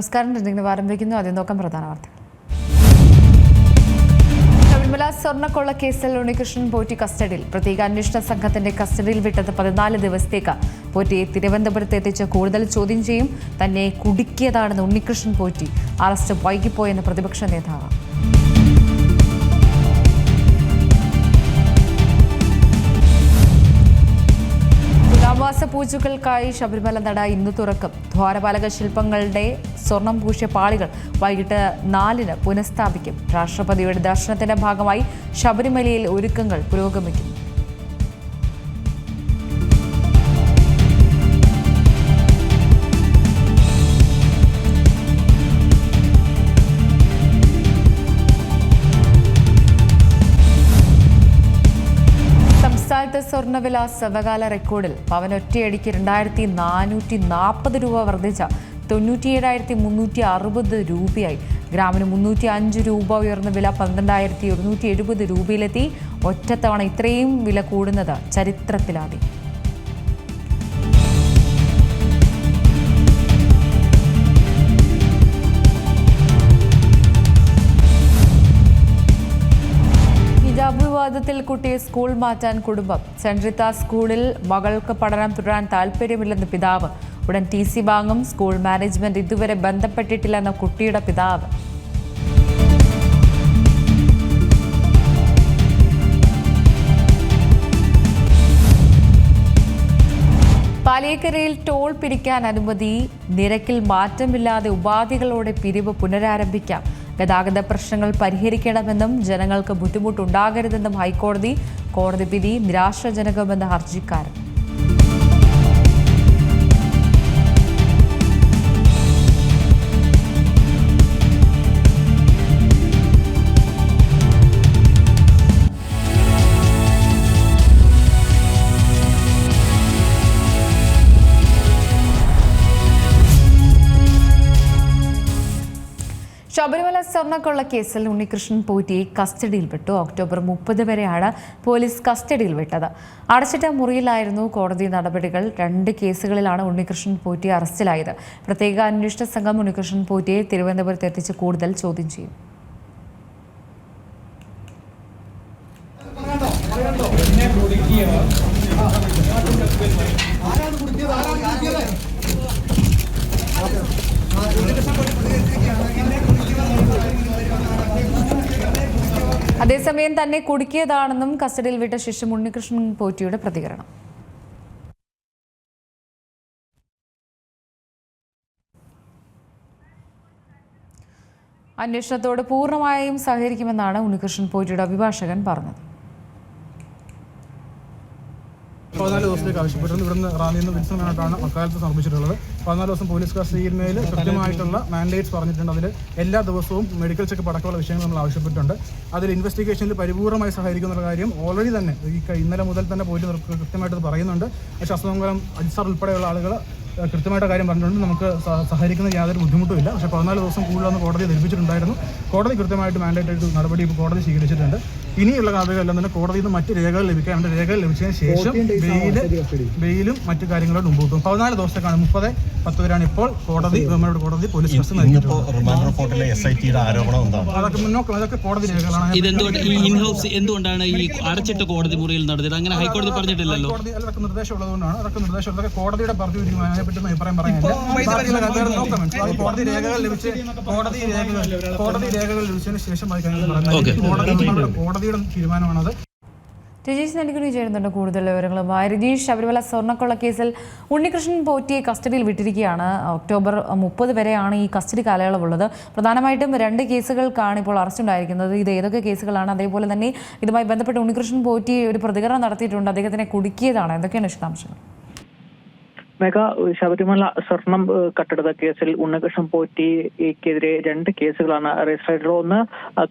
നമസ്കാരം. രഞ്ജിങ്ങനെ ആരംഭിക്കുന്നു ആദ്യം നോക്കാം പ്രധാന വാർത്തകൾ. ശബരിമല സ്വർണക്കൊള്ള കേസിൽ ഉണ്ണികൃഷ്ണൻ പോറ്റി കസ്റ്റഡിയിൽ. പ്രത്യേക അന്വേഷണ സംഘത്തിന്റെ കസ്റ്റഡിയിൽ വിട്ടത് പതിനാല് ദിവസത്തേക്ക്. പോറ്റിയെ തിരുവനന്തപുരത്ത് എത്തിച്ച് കൂടുതൽ ചോദ്യം ചെയ്യും. തന്നെ കുടുക്കിയതാണെന്ന് ഉണ്ണികൃഷ്ണൻ പോറ്റി. അറസ്റ്റ് വൈകിപ്പോയെന്ന് പ്രതിപക്ഷ നേതാവ്. തുലാമാസ പൂജകൾക്കായി ശബരിമല നട ഇന്ന് തുറക്കും. ദ്വാരപാലക ശില്പങ്ങളുടെ സ്വർണം പൂശിയ പാളികൾ വൈകിട്ട് നാലിന് പുനഃസ്ഥാപിക്കും. രാഷ്ട്രപതിയുടെ ദർശനത്തിന്റെ ഭാഗമായി ശബരിമലയിൽ ഒരുക്കങ്ങൾ പുരോഗമിക്കുന്നു. സ്വർണവില സർവകാല റെക്കോർഡിൽ പവൻ ഒറ്റയടിക്ക് രണ്ടായിരത്തി നാനൂറ്റി നാൽപ്പത് രൂപ വർദ്ധിച്ച തൊണ്ണൂറ്റിയേഴായിരത്തി മുന്നൂറ്റി അറുപത് രൂപയായി. ഗ്രാമിന് മുന്നൂറ്റി അഞ്ച് രൂപ ഉയർന്ന വില പന്ത്രണ്ടായിരത്തി ഒരുന്നൂറ്റി എഴുപത് രൂപയിലെത്തി. ഒറ്റത്തവണ ഇത്രയും വില കൂടുന്നത് ചരിത്രത്തിലാദ്യം. വിവാദത്തിൽ കുട്ടിയെ സ്കൂൾ മാറ്റാൻ കുടുംബം. സെൻട്രിത്ത സ്കൂളിൽ മകൾക്ക് പഠനം തുടരാൻ താല്പര്യമില്ലെന്ന് പിതാവ്. ഉടൻ ടി സി വാങ്ങും. സ്കൂൾ മാനേജ്മെന്റ് ഇതുവരെ ബന്ധപ്പെട്ടിട്ടില്ലെന്ന കുട്ടിയുടെ പിതാവ്. പാലേക്കരയിൽ ടോൾ പിരിക്കാൻ അനുമതി. നിരക്കിൽ മാറ്റമില്ലാതെ ഉപാധികളോടെ പിരിവ് പുനരാരംഭിക്കാം. ഗതാഗത പ്രശ്നങ്ങൾ പരിഹരിക്കണമെന്നും ജനങ്ങൾക്ക് ബുദ്ധിമുട്ടുണ്ടാകരുതെന്നും ഹൈക്കോടതി കോടതി വിധി നിരാശാജനകമെന്ന് ഹർജിക്കാരൻ. സ്വർണക്കൊള്ള കേസിൽ ഉണ്ണികൃഷ്ണൻ പോറ്റിയെ കസ്റ്റഡിയിൽ വിട്ടു ഒക്ടോബർ മുപ്പത് വരെയാണ് പോലീസ് കസ്റ്റഡിയിൽ വിട്ടത് അടച്ചിട്ട മുറിയിലായിരുന്നു കോടതി നടപടികൾ. രണ്ട് കേസുകളിലാണ് ഉണ്ണികൃഷ്ണൻ പോറ്റി അറസ്റ്റിലായത്. പ്രത്യേക അന്വേഷണ സംഘം ഉണ്ണികൃഷ്ണൻ പോറ്റിയെ തിരുവനന്തപുരത്ത് എത്തിച്ച് കൂടുതൽ ചോദ്യം ചെയ്യും. അതേസമയം തന്നെ കുടുക്കിയതാണെന്നും കസ്റ്റഡിയിൽ വിട്ട ശിശു ഉണ്ണികൃഷ്ണൻ പോറ്റിയുടെ പ്രതികരണം. അന്വേഷണത്തോട് പൂർണമായും സഹകരിക്കുമെന്നാണ് ഉണ്ണികൃഷ്ണൻ പോറ്റിയുടെ അഭിഭാഷകൻ പറഞ്ഞത്. പതിനാല് ദിവസത്തേക്ക് ആവശ്യപ്പെട്ടിരുന്നു. ഇവിടുന്ന് റാന്നിയിൽ നിന്ന് വിൽസൺ ആയിട്ടാണ് അക്കാലത്ത് സമർപ്പിച്ചിട്ടുള്ളത് പതിനാല് ദിവസം പോലീസ് കസ്റ്റഡിയിൽ കൃത്യമായിട്ടുള്ള മാൻഡേറ്റ്സ് പറഞ്ഞിട്ടുണ്ട്. അതിൽ എല്ലാ ദിവസവും മെഡിക്കൽ ചെക്ക് അടക്കമുള്ള വിഷയങ്ങൾ നമ്മൾ ആവശ്യപ്പെട്ടിട്ടുണ്ട്. അതിൽ ഇൻവെസ്റ്റിഗേഷനിൽ പരിപൂർണമായി സഹായിക്കുന്ന കാര്യം ഓൾറെഡി തന്നെ ഈ ഇന്നലെ മുതൽ തന്നെ പോലീസ് കൃത്യമായിട്ട് പറയുന്നുണ്ട്. ശാസ്ത്രമംഗലം അജിസർ ഉൾപ്പെടെയുള്ള ആളുകൾ കൃത്യമായിട്ട് കാര്യം പറഞ്ഞിട്ടുണ്ട്. നമുക്ക് സഹകരിക്കുന്ന യാതൊരു ബുദ്ധിമുട്ടുമില്ല. പക്ഷേ പതിനാല് ദിവസം കൂടുതലൊന്ന് കോടതി ധരിപ്പിച്ചിട്ടുണ്ടായിരുന്നു. കോടതി കൃത്യമായിട്ട് മാൻഡേറ്റ് ആയിട്ട് നടപടി ഇപ്പോൾ കോടതി സ്വീകരിച്ചിട്ടുണ്ട്. ഇനിയുള്ള കാതകളെല്ലാം തന്നെ കോടതിയിൽ നിന്ന് മറ്റ് രേഖകൾ ലഭിക്കാൻ ലഭിക്കാനുണ്ട് രേഖകൾ ലഭിച്ചതിന് ശേഷം ബെയിൽ ബെയിലും മറ്റു കാര്യങ്ങളും മുമ്പ് വെക്കും. പതിനാല് ദിവസത്തേക്കാണ്. മുപ്പത് പത്ത് പേരാണ് ഇപ്പോൾ കോടതി ഗവൺമെന്റ് കോടതി പോലീസ് അതൊക്കെ മുന്നോക്കം അതൊക്കെ കോടതി രേഖകളാണ്. എന്തുകൊണ്ടാണ് ഈ അടച്ചിട്ട കോടതി മുറിയിൽ നടത്തിയത്? അങ്ങനെ ഹൈക്കോടതി പറഞ്ഞിട്ടില്ലല്ലോ. കോടതി അതൊക്കെ നിർദ്ദേശം ഉള്ളതുകൊണ്ടാണ് അതൊക്കെ നിർദ്ദേശം ഉള്ളതൊക്കെ കോടതിയുടെ പറഞ്ഞു അഭിപ്രായം കോടതി രേഖകൾ ലഭിച്ച് കോടതി രേഖകൾ കോടതി രേഖകൾ ലഭിച്ചതിന് ശേഷം കോടതി കോടതിയുടെ തീരുമാനമാണത്. രജീഷ് നൽകുന്നു ചേരുന്നുണ്ട് കൂടുതൽ വിവരങ്ങളുമായി രജീഷ് ശബരിമല സ്വർണക്കൊള്ള കേസിൽ ഉണ്ണികൃഷ്ണൻ പോറ്റിയെ കസ്റ്റഡിയിൽ വിട്ടിരിക്കുകയാണ്. ഒക്ടോബർ മുപ്പത് വരെയാണ് ഈ കസ്റ്റഡി കാലയളവുള്ളത് പ്രധാനമായിട്ടും രണ്ട് കേസുകൾക്കാണ് ഇപ്പോൾ അറസ്റ്റ് ഉണ്ടായിരിക്കുന്നത്. ഇത് ഏതൊക്കെ കേസുകളാണ്? അതേപോലെ തന്നെ ഇതുമായി ബന്ധപ്പെട്ട് ഉണ്ണികൃഷ്ണൻ പോറ്റി ഒരു പ്രതികരണം നടത്തിയിട്ടുണ്ട്. അദ്ദേഹത്തിനെ കുടുക്കിയതാണ്. എന്തൊക്കെയാണ് വിശദാംശങ്ങൾ? മെഗാ ശബരിമല സ്വർണം കട്ടെടുത്ത കേസിൽ ഉണ്ണികൃഷ്ണൻ പോറ്റിക്കെതിരെ രണ്ട് കേസുകളാണ് രജിസ്റ്റർ ചെയ്തിട്ടുള്ളത് ഒന്ന്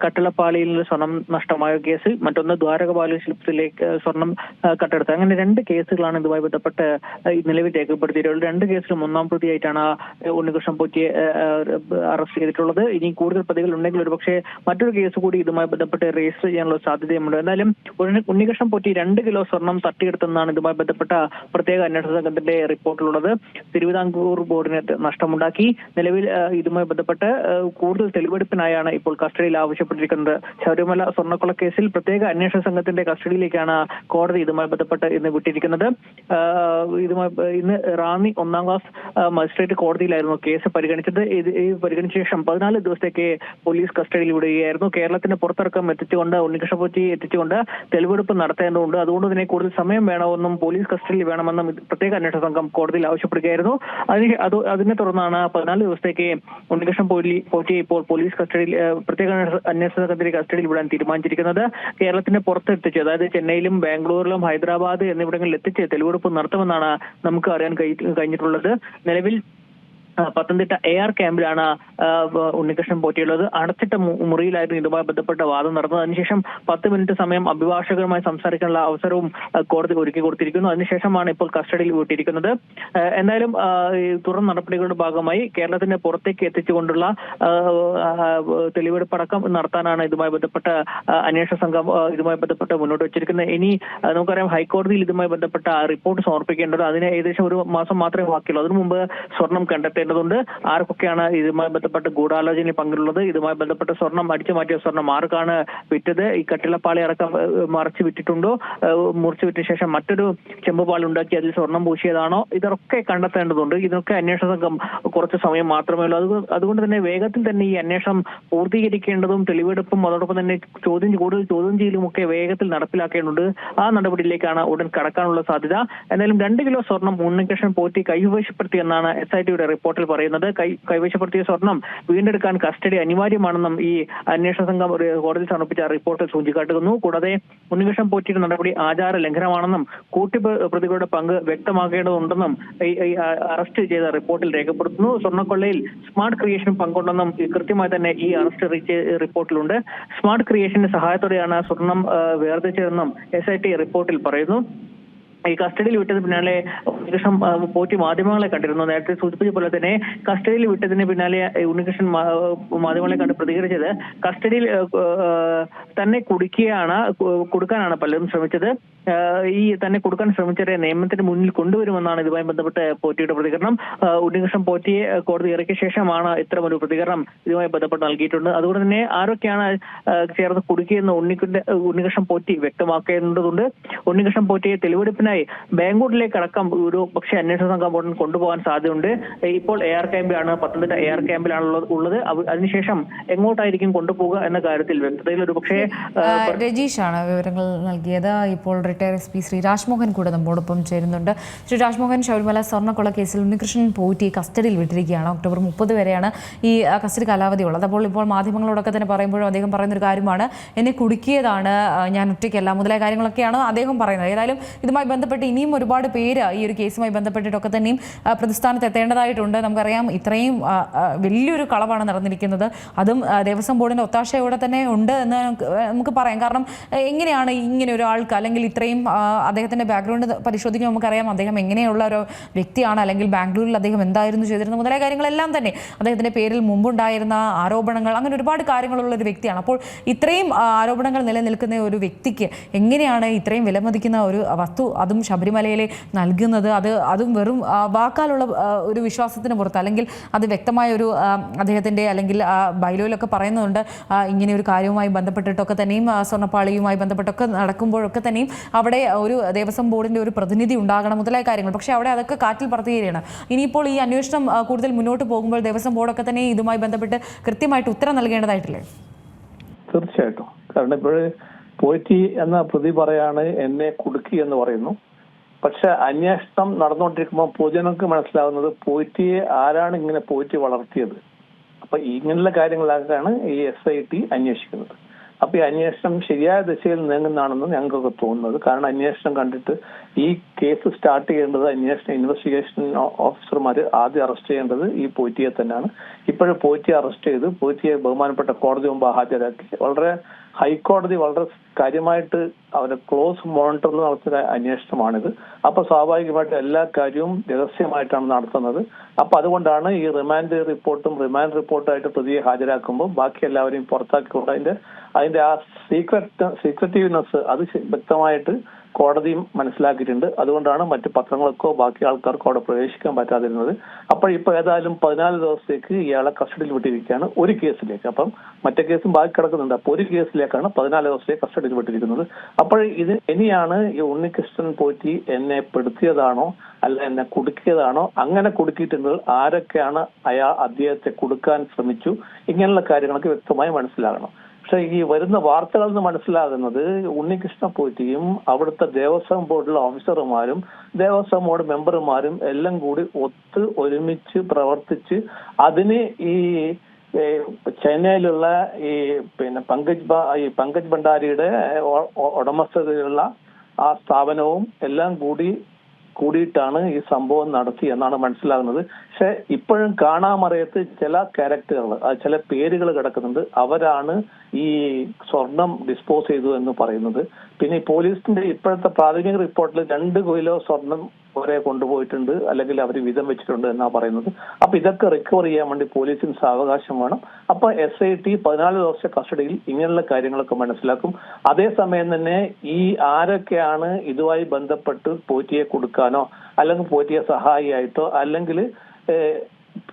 കട്ടിളപ്പാളിയിൽ സ്വർണം നഷ്ടമായ കേസ് മറ്റൊന്ന് ദ്വാരകപാലി ശില്പത്തിലേക്ക് സ്വർണം കട്ടെടുത്തത് അങ്ങനെ രണ്ട് കേസുകളാണ് ഇതുമായി ബന്ധപ്പെട്ട് നിലവിൽ രേഖപ്പെടുത്തിയിട്ടുള്ളത്. രണ്ട് കേസിലും ഒന്നാം പ്രതിയായിട്ടാണ് ഉണ്ണികൃഷ്ണൻ പോറ്റിയെ അറസ്റ്റ് ചെയ്തിട്ടുള്ളത്. ഇനി കൂടുതൽ പ്രതികൾ ഉണ്ടെങ്കിൽ ഒരുപക്ഷെ മറ്റൊരു കേസ് കൂടി ഇതുമായി ബന്ധപ്പെട്ട് രജിസ്റ്റർ ചെയ്യാനുള്ള സാധ്യതയുമുണ്ട്. ഉണ്ണി- ഉണ്ണികൃഷ്ണൻ പോറ്റി രണ്ട് കിലോ സ്വർണം തട്ടിയെടുത്തെന്നാണ് ഇതുമായി ബന്ധപ്പെട്ട പ്രത്യേക അന്വേഷണ സംഘത്തിന്റെ റിപ്പോർട്ട്. റിപ്പോർട്ടിലുള്ളത് തിരുവിതാംകൂർ ബോർഡിന് നഷ്ടമുണ്ടാക്കി. നിലവിൽ ഇതുമായി ബന്ധപ്പെട്ട് കൂടുതൽ തെളിവെടുപ്പിനായാണ് ഇപ്പോൾ കസ്റ്റഡിയിൽ ആവശ്യപ്പെട്ടിരിക്കുന്നത്. ശബരിമല സ്വർണക്കൊള്ള കേസിൽ പ്രത്യേക അന്വേഷണ സംഘത്തിന്റെ കസ്റ്റഡിയിലേക്കാണ് കോടതി ഇതുമായി ബന്ധപ്പെട്ട് ഇന്ന് വിട്ടിരിക്കുന്നത്. ഇതുമായി ഇന്ന് റാന്നി ഒന്നാം ക്ലാസ് മജിസ്ട്രേറ്റ് കോടതിയിലായിരുന്നു കേസ് പരിഗണിച്ചത്. ഇത് പരിഗണിച്ച ശേഷം പതിനാല് ദിവസത്തേക്ക് പോലീസ് കസ്റ്റഡിയിൽ വിടുകയായിരുന്നു. കേരളത്തിന് പുറത്തിറക്കം എത്തിച്ചുകൊണ്ട് ഉണ്ണികൃഷ്ണപൂറ്റി എത്തിച്ചുകൊണ്ട് തെളിവെടുപ്പ് നടത്തേണ്ടതുണ്ട്. അതുകൊണ്ട് തന്നെ കൂടുതൽ സമയം വേണമെന്നും പോലീസ് കസ്റ്റഡിയിൽ വേണമെന്നും പ്രത്യേക അന്വേഷണ സംഘം കോടതിയിൽ ആവശ്യപ്പെടുകയായിരുന്നു അതിന് അത് അതിനെ തുടർന്നാണ് പതിനാല് ദിവസത്തേക്ക് ഉണ്ണികൃഷ്ണൻ പോറ്റിയെ ഇപ്പോൾ പോലീസ് കസ്റ്റഡിയിൽ പ്രത്യേക അന്വേഷണ- സംഘത്തിന്റെ കസ്റ്റഡിയിൽ വിടാൻ തീരുമാനിച്ചിരിക്കുന്നത്. കേരളത്തിന് പുറത്തെത്തിച്ച് അതായത് ചെന്നൈയിലും ബാംഗ്ലൂരിലും ഹൈദരാബാദ് എന്നിവിടങ്ങളിൽ എത്തിച്ച് തെളിവെടുപ്പ് നടത്തുമെന്നാണ് നമുക്ക് അറിയാൻ കഴിഞ്ഞിട്ടുള്ളത്. നിലവിൽ പത്തനംതിട്ട എ ആർ ക്യാമ്പിലാണ് ഉണ്ണികൃഷ്ണൻ പോറ്റിയുള്ളത്. അടച്ചിട്ട മുറിയിലായിരുന്നു ഇതുമായി ബന്ധപ്പെട്ട വാദം നടന്നത്. അതിനുശേഷം പത്ത് മിനിറ്റ് സമയം അഭിഭാഷകരുമായി സംസാരിക്കാനുള്ള അവസരവും കോടതി ഒരുക്കി കൊടുത്തിരിക്കുന്നു. അതിനുശേഷമാണ് ഇപ്പോൾ കസ്റ്റഡിയിൽ വിട്ടിരിക്കുന്നത്. എന്തായാലും തുടർ നടപടികളുടെ ഭാഗമായി കേരളത്തിന്റെ പുറത്തേക്ക് എത്തിച്ചുകൊണ്ടുള്ള തെളിവെടുപ്പടക്കം നടത്താനാണ് ഇതുമായി ബന്ധപ്പെട്ട അന്വേഷണ സംഘം ഇതുമായി ബന്ധപ്പെട്ട് മുന്നോട്ട് വെച്ചിരിക്കുന്നത്. ഇനി നമുക്കറിയാം ഹൈക്കോടതിയിൽ ഇതുമായി ബന്ധപ്പെട്ട റിപ്പോർട്ട് സമർപ്പിക്കേണ്ടത് അതിന് ഏകദേശം ഒരു മാസം മാത്രമേ ബാക്കിയുള്ളൂ. അതിനു മുമ്പ് സ്വർണം കണ്ടെത്തേണ്ടതുണ്ട് ആർക്കൊക്കെയാണ് ഇതുമായി ബന്ധപ്പെട്ട് ഗൂഢാലോചനയിൽ പങ്കുള്ളത് ഇതുമായി ബന്ധപ്പെട്ട സ്വർണം അടിച്ചു മാറ്റിയ സ്വർണം ആർക്കാണ് വിറ്റത്? ഈ കട്ടിളപ്പാളി അടക്കം മറച്ചു വിറ്റിട്ടുണ്ടോ? മുറിച്ചു വിറ്റ ശേഷം മറ്റൊരു ചെമ്പുപാൽ ഉണ്ടാക്കി അതിൽ സ്വർണം പൂശിയതാണോ? ഇതൊക്കെ കണ്ടെത്തേണ്ടതുണ്ട്. ഇതിനൊക്കെ അന്വേഷണ സംഘം കുറച്ച് സമയം മാത്രമേ ഉള്ളൂ. അതുകൊണ്ട് തന്നെ വേഗത്തിൽ തന്നെ ഈ അന്വേഷണം പൂർത്തീകരിക്കേണ്ടതും തെളിവെടുപ്പും അതോടൊപ്പം തന്നെ ചോദ്യം കൂടുതൽ ചോദ്യം ചെയ്യലും ഒക്കെ വേഗത്തിൽ നടപ്പിലാക്കേണ്ടതുണ്ട്. ആ നടപടിയിലേക്കാണ് ഉടൻ കടക്കാനുള്ള സാധ്യത. എന്തായാലും രണ്ട് കിലോ സ്വർണം ഉണ്ണികൃഷ്ണൻ പോറ്റി കൈവശപ്പെടുത്തിയെന്നാണ് എസ് ഐ ടിയുടെ റിപ്പോർട്ടിൽ പറയുന്നത് കൈവശപ്പെടുത്തിയ സ്വർണം വീണ്ടെടുക്കാൻ കസ്റ്റഡി അനിവാര്യമാണെന്നും ഈ അന്വേഷണ സംഘം കോടതി സമർപ്പിച്ച റിപ്പോർട്ടിൽ ചൂണ്ടിക്കാട്ടുന്നു. കൂടാതെ മുൻവിഷം പോറ്റിയുടെ നടപടി ആചാര ലംഘനമാണെന്നും കൂട്ടി പ്രതികളുടെ പങ്ക് വ്യക്തമാക്കേണ്ടതുണ്ടെന്നും അറസ്റ്റ് ചെയ്ത റിപ്പോർട്ടിൽ രേഖപ്പെടുത്തുന്നു. സ്വർണക്കൊള്ളയിൽ സ്മാർട്ട് ക്രിയേഷൻ പങ്കുണ്ടെന്നും കൃത്യമായി തന്നെ ഈ അറസ്റ്റ് റിപ്പോർട്ടിലുണ്ട്. സ്മാർട്ട് ക്രിയേഷന്റെ സഹായത്തോടെയാണ് സ്വർണം വേർതിരിച്ചതെന്നും എസ് ഐ ടി റിപ്പോർട്ടിൽ പറയുന്നു. ഈ കസ്റ്റഡിയിൽ വിട്ടതിന് പിന്നാലെ ഉണ്ണികൃഷ്ണൻ പോറ്റി മാധ്യമങ്ങളെ കണ്ടിരുന്നു. നേരത്തെ സൂചിപ്പിച്ച പോലെ തന്നെ കസ്റ്റഡിയിൽ വിട്ടതിന് പിന്നാലെ ഉണ്ണികൃഷ്ണൻ മാധ്യമങ്ങളെ കണ്ട് പ്രതികരിച്ചത് കസ്റ്റഡിയിൽ തന്നെ കുടുക്കിയാണ് കൊടുക്കാനാണ് പലരും ശ്രമിച്ചത്. ഈ തന്നെ കൊടുക്കാൻ ശ്രമിച്ചവരെ നിയമത്തിന് മുന്നിൽ കൊണ്ടുവരുമെന്നാണ് ഇതുമായി ബന്ധപ്പെട്ട് പോറ്റിയുടെ പ്രതികരണം. ഉണ്ണികൃഷ്ണൻ പോറ്റിയെ കോടതി ഇറക്കിയ ശേഷമാണ് ഇത്തരമൊരു പ്രതികരണം ഇതുമായി ബന്ധപ്പെട്ട് നൽകിയിട്ടുണ്ട്. അതുകൊണ്ട് തന്നെ ആരൊക്കെയാണ് ചേർന്ന് കുടുക്കിയെന്ന് ഉണ്ണിക്കുന്റെ ഉണ്ണികൃഷ്ണൻ പോറ്റി വ്യക്തമാക്കേണ്ടതുണ്ട്. ഉണ്ണികൃഷ്ണൻ പോറ്റിയെ തെളിവെടുപ്പിനായി ബാംഗ്ലൂരിലേക്ക് അടക്കം ഒരു പക്ഷേ അന്വേഷണ സംഘം ഉടൻ കൊണ്ടുപോകാൻ സാധ്യതയുണ്ട്. ഇപ്പോൾ എ ആർ ക്യാമ്പിലാണ് പത്തനംതിട്ട എ ആർ ക്യാമ്പിലാണ് ഉള്ളത്- അതിനുശേഷം എങ്ങോട്ടായിരിക്കും കൊണ്ടുപോകുക എന്ന കാര്യത്തിൽ വ്യക്തതയിൽ ഒരു പക്ഷേ രജീഷാണ് വിവരങ്ങൾ നൽകിയത്. ഇപ്പോൾ retire S P Shri Rajmohan കൂടെ നമ്മോടൊപ്പം ചേരുന്നുണ്ട്. ശ്രീ രാജ്മോഹൻ ശബരിമല സ്വർണക്കൊള്ള കേസിൽ ഉണ്ണികൃഷ്ണൻ പോറ്റി കസ്റ്റഡിയിൽ വിട്ടിരിക്കുകയാണ്. ഒക്ടോബർ മുപ്പത് വരെയാണ് ഈ കസ്റ്റഡി കാലാവധി ഉള്ളത്. അപ്പോൾ ഇപ്പോൾ മാധ്യമങ്ങളോടൊക്കെ തന്നെ പറയുമ്പോഴും അദ്ദേഹം പറയുന്ന ഒരു കാര്യമാണ് എന്നെ കുടുക്കിയതാണ് ഞാൻ ഒറ്റയ്ക്കല്ല മുതലായ കാര്യങ്ങളൊക്കെയാണ് അദ്ദേഹം പറയുന്നത്. ഏതായാലും ഇതുമായി ബന്ധപ്പെട്ട് ഇനിയും ഒരുപാട് പേര് ഈ ഒരു കേസുമായി ബന്ധപ്പെട്ടിട്ടൊക്കെ തന്നെയും പ്രതിസ്ഥാനത്ത് എത്തേണ്ടതായിട്ടുണ്ട്. നമുക്കറിയാം ഇത്രയും വലിയൊരു കളവാണ് നടന്നിരിക്കുന്നത്. അതും ദേവസ്വം ബോർഡിന്റെ ഒത്താശയോടെ തന്നെ ഉണ്ട് എന്ന് നമുക്ക് പറയാം. കാരണം എങ്ങനെയാണ് ഇങ്ങനെ ഒരാൾക്ക് അല്ലെങ്കിൽ ഇത്രയും അദ്ദേഹത്തിന്റെ ബാക്ക്ഗ്രൗണ്ട് പരിശോധിക്കുമ്പോൾ നമുക്കറിയാം അദ്ദേഹം എങ്ങനെയുള്ള ഒരു വ്യക്തിയാണ് അല്ലെങ്കിൽ ബാംഗ്ലൂരിൽ അദ്ദേഹം എന്തായിരുന്നു ചെയ്തിരുന്നത് മുതലായ കാര്യങ്ങളെല്ലാം തന്നെ അദ്ദേഹത്തിന്റെ പേരിൽ മുമ്പുണ്ടായിരുന്ന ആരോപണങ്ങൾ അങ്ങനെ ഒരുപാട് കാര്യങ്ങളുള്ള ഒരു വ്യക്തിയാണ്. അപ്പോൾ ഇത്രയും ആരോപണങ്ങൾ നിലനിൽക്കുന്ന ഒരു വ്യക്തിക്ക് എങ്ങനെയാണ് ഇത്രയും വിലമതിക്കുന്ന ഒരു വസ്തു അതും ശബരിമലയിലെ നൽകുന്നത്? അത് അതും വെറും വാക്കാലുള്ള ഒരു വിശ്വാസത്തിന് പുറത്ത് അല്ലെങ്കിൽ അത് വ്യക്തമായ ഒരു അദ്ദേഹത്തിന്റെ അല്ലെങ്കിൽ ബൈലോയിലൊക്കെ പറയുന്നുണ്ട് ഇങ്ങനെ ഒരു കാര്യവുമായി ബന്ധപ്പെട്ടിട്ടൊക്കെ തന്നെയും സ്വർണപ്പാളിയുമായി ബന്ധപ്പെട്ടൊക്കെ നടക്കുമ്പോഴൊക്കെ തന്നെയും അവിടെ ഒരു ദേവസ്വം ബോർഡിന്റെ ഒരു പ്രതിനിധി ഉണ്ടാകണം മുതലായ കാര്യങ്ങൾ. പക്ഷേ അവിടെ അതൊക്കെ കാറ്റിൽ പറത്തുകയാണ്. ഇനിയിപ്പോൾ ഈ അന്വേഷണം കൂടുതൽ മുന്നോട്ട് പോകുമ്പോൾ ദേവസ്വം ബോർഡൊക്കെ തന്നെ ഇതുമായി ബന്ധപ്പെട്ട് കൃത്യമായിട്ട് ഉത്തരം നൽകേണ്ടതായിട്ടില്ലേ? തീർച്ചയായിട്ടും. കാരണം ഇപ്പോഴേ പോറ്റി എന്ന പ്രതി പറയാണ് എന്നെ കുടുക്കി എന്ന് പറയുന്നു. പക്ഷെ അന്വേഷണം നടന്നുകൊണ്ടിരിക്കുമ്പോൾ പൊതുജനങ്ങൾക്ക് മനസ്സിലാവുന്നത് പോയിറ്റിയെ ആരാണ് ഇങ്ങനെ പോയിറ്റി വളർത്തിയത്? അപ്പൊ ഇങ്ങനെയുള്ള കാര്യങ്ങളൊക്കെയാണ് ഈ എസ് ഐ ടി അന്വേഷിക്കുന്നത്. അപ്പൊ ഈ അന്വേഷണം ശരിയായ ദിശയിൽ നീങ്ങുന്നതാണെന്ന് ഞങ്ങൾക്കൊക്കെ തോന്നുന്നത്. കാരണം അന്വേഷണം കണ്ടിട്ട് ഈ കേസ് സ്റ്റാർട്ട് ചെയ്യേണ്ടത് അന്വേഷണ ഇൻവെസ്റ്റിഗേഷൻ ഓഫീസർമാർ ആദ്യം അറസ്റ്റ് ചെയ്യേണ്ടത് ഈ പോറ്റിയെ തന്നെയാണ്. ഇപ്പോഴും പോറ്റിയെ അറസ്റ്റ് ചെയ്ത് പോറ്റിയെ ബഹുമാനപ്പെട്ട കോടതി മുമ്പ് ഹാജരാക്കി. വളരെ ഹൈക്കോടതി വളരെ കാര്യമായിട്ട് അവരെ ക്ലോസ് മോണിറ്ററിൽ നടത്തുന്ന അന്വേഷണമാണിത്. അപ്പൊ സ്വാഭാവികമായിട്ട് എല്ലാ കാര്യവും രഹസ്യമായിട്ടാണ് നടത്തുന്നത്. അപ്പൊ അതുകൊണ്ടാണ് ഈ റിമാൻഡ് റിപ്പോർട്ടും റിമാൻഡ് റിപ്പോർട്ടായിട്ട് പ്രതിയെ ഹാജരാക്കുമ്പോൾ ബാക്കി എല്ലാവരെയും പുറത്താക്കിക്കൊണ്ട് അതിന്റെ അതിന്റെ ആ സീക്രട്ട് സീക്രട്ടീവ്നെസ് അത് വ്യക്തമായിട്ട് കോടതിയും മനസ്സിലാക്കിയിട്ടുണ്ട്. അതുകൊണ്ടാണ് മറ്റ് പത്രങ്ങൾക്കോ ബാക്കി ആൾക്കാർക്കോ അവിടെ പ്രവേശിക്കാൻ പറ്റാതിരുന്നത്. അപ്പോൾ ഏതായാലും പതിനാല് ദിവസത്തേക്ക് ഇയാളെ കസ്റ്റഡിയിൽ വിട്ടിരിക്കുകയാണ് ഒരു കേസിലേക്ക്. അപ്പം മറ്റേ കേസും ബാക്കി കിടക്കുന്നുണ്ട്. അപ്പോൾ ഒരു കേസിലേക്കാണ് പതിനാല് ദിവസത്തേക്ക് കസ്റ്റഡിയിൽ വിട്ടിരിക്കുന്നത് അപ്പോൾ ഇത് ഇനിയാണ് ഈ ഉണ്ണികൃഷ്ണൻ പോറ്റി എന്നെ പെടുത്തിയതാണോ അല്ല എന്നെ കുടുക്കിയതാണോ അങ്ങനെ കുടുക്കിയിട്ടുണ്ടെങ്കിൽ ആരൊക്കെയാണ് അയാൾ അദ്ദേഹത്തെ കൊടുക്കാൻ ശ്രമിച്ചു ഇങ്ങനെയുള്ള കാര്യങ്ങളൊക്കെ വ്യക്തമായി മനസ്സിലാകണം. പക്ഷെ ഈ വരുന്ന വാർത്തകളിൽ നിന്ന് മനസ്സിലാകുന്നത് ഉണ്ണികൃഷ്ണ പോറ്റിയും അവിടുത്തെ ദേവസ്വം ബോർഡിലെ ഓഫീസർമാരും ദേവസ്വം ബോർഡ് മെമ്പർമാരും എല്ലാം കൂടി ഒത്ത് ഒരുമിച്ച് പ്രവർത്തിച്ച് അതിന് ഈ ചെന്നൈയിലുള്ള ഈ പിന്നെ പങ്കജ് ഈ പങ്കജ് ഭണ്ഡാരിയുടെ ഉടമസ്ഥതയിലുള്ള ആ സ്ഥാപനവും എല്ലാം കൂടി കൂടിയിട്ടാണ് ഈ സംഭവം നടത്തി എന്നാണ് മനസ്സിലാകുന്നത്. പക്ഷെ ഇപ്പോഴും കാണാമറിയത്ത് ചില ക്യാരക്ടറുകൾ ചില പേരുകൾ കിടക്കുന്നുണ്ട്. അവരാണ് ഈ സ്വർണം ഡിസ്പോസ് ചെയ്തു എന്ന് പറയുന്നത്. പിന്നെ പോലീസിന്റെ ഇപ്പോഴത്തെ പ്രാഥമിക റിപ്പോർട്ടിൽ രണ്ട് കിലോ സ്വർണം ഒരേ കൊണ്ടുപോയിട്ടുണ്ട് അല്ലെങ്കിൽ അവർ വിധം വെച്ചിട്ടുണ്ട് എന്നാ പറയുന്നത്. അപ്പൊ ഇതൊക്കെ റിക്കവർ ചെയ്യാൻ വേണ്ടി പോലീസിന് സാവകാശം വേണം. അപ്പൊ എസ് ഐ ടി പതിനാല് ദിവസത്തെ കസ്റ്റഡിയിൽ ഇങ്ങനെയുള്ള കാര്യങ്ങളൊക്കെ മനസ്സിലാക്കും. അതേസമയം തന്നെ ഈ ആരൊക്കെയാണ് ഇതുമായി ബന്ധപ്പെട്ട് പോറ്റിയെ കൊടുക്കാനോ അല്ലെങ്കിൽ പോറ്റിയെ സഹായിയായിട്ടോ അല്ലെങ്കിൽ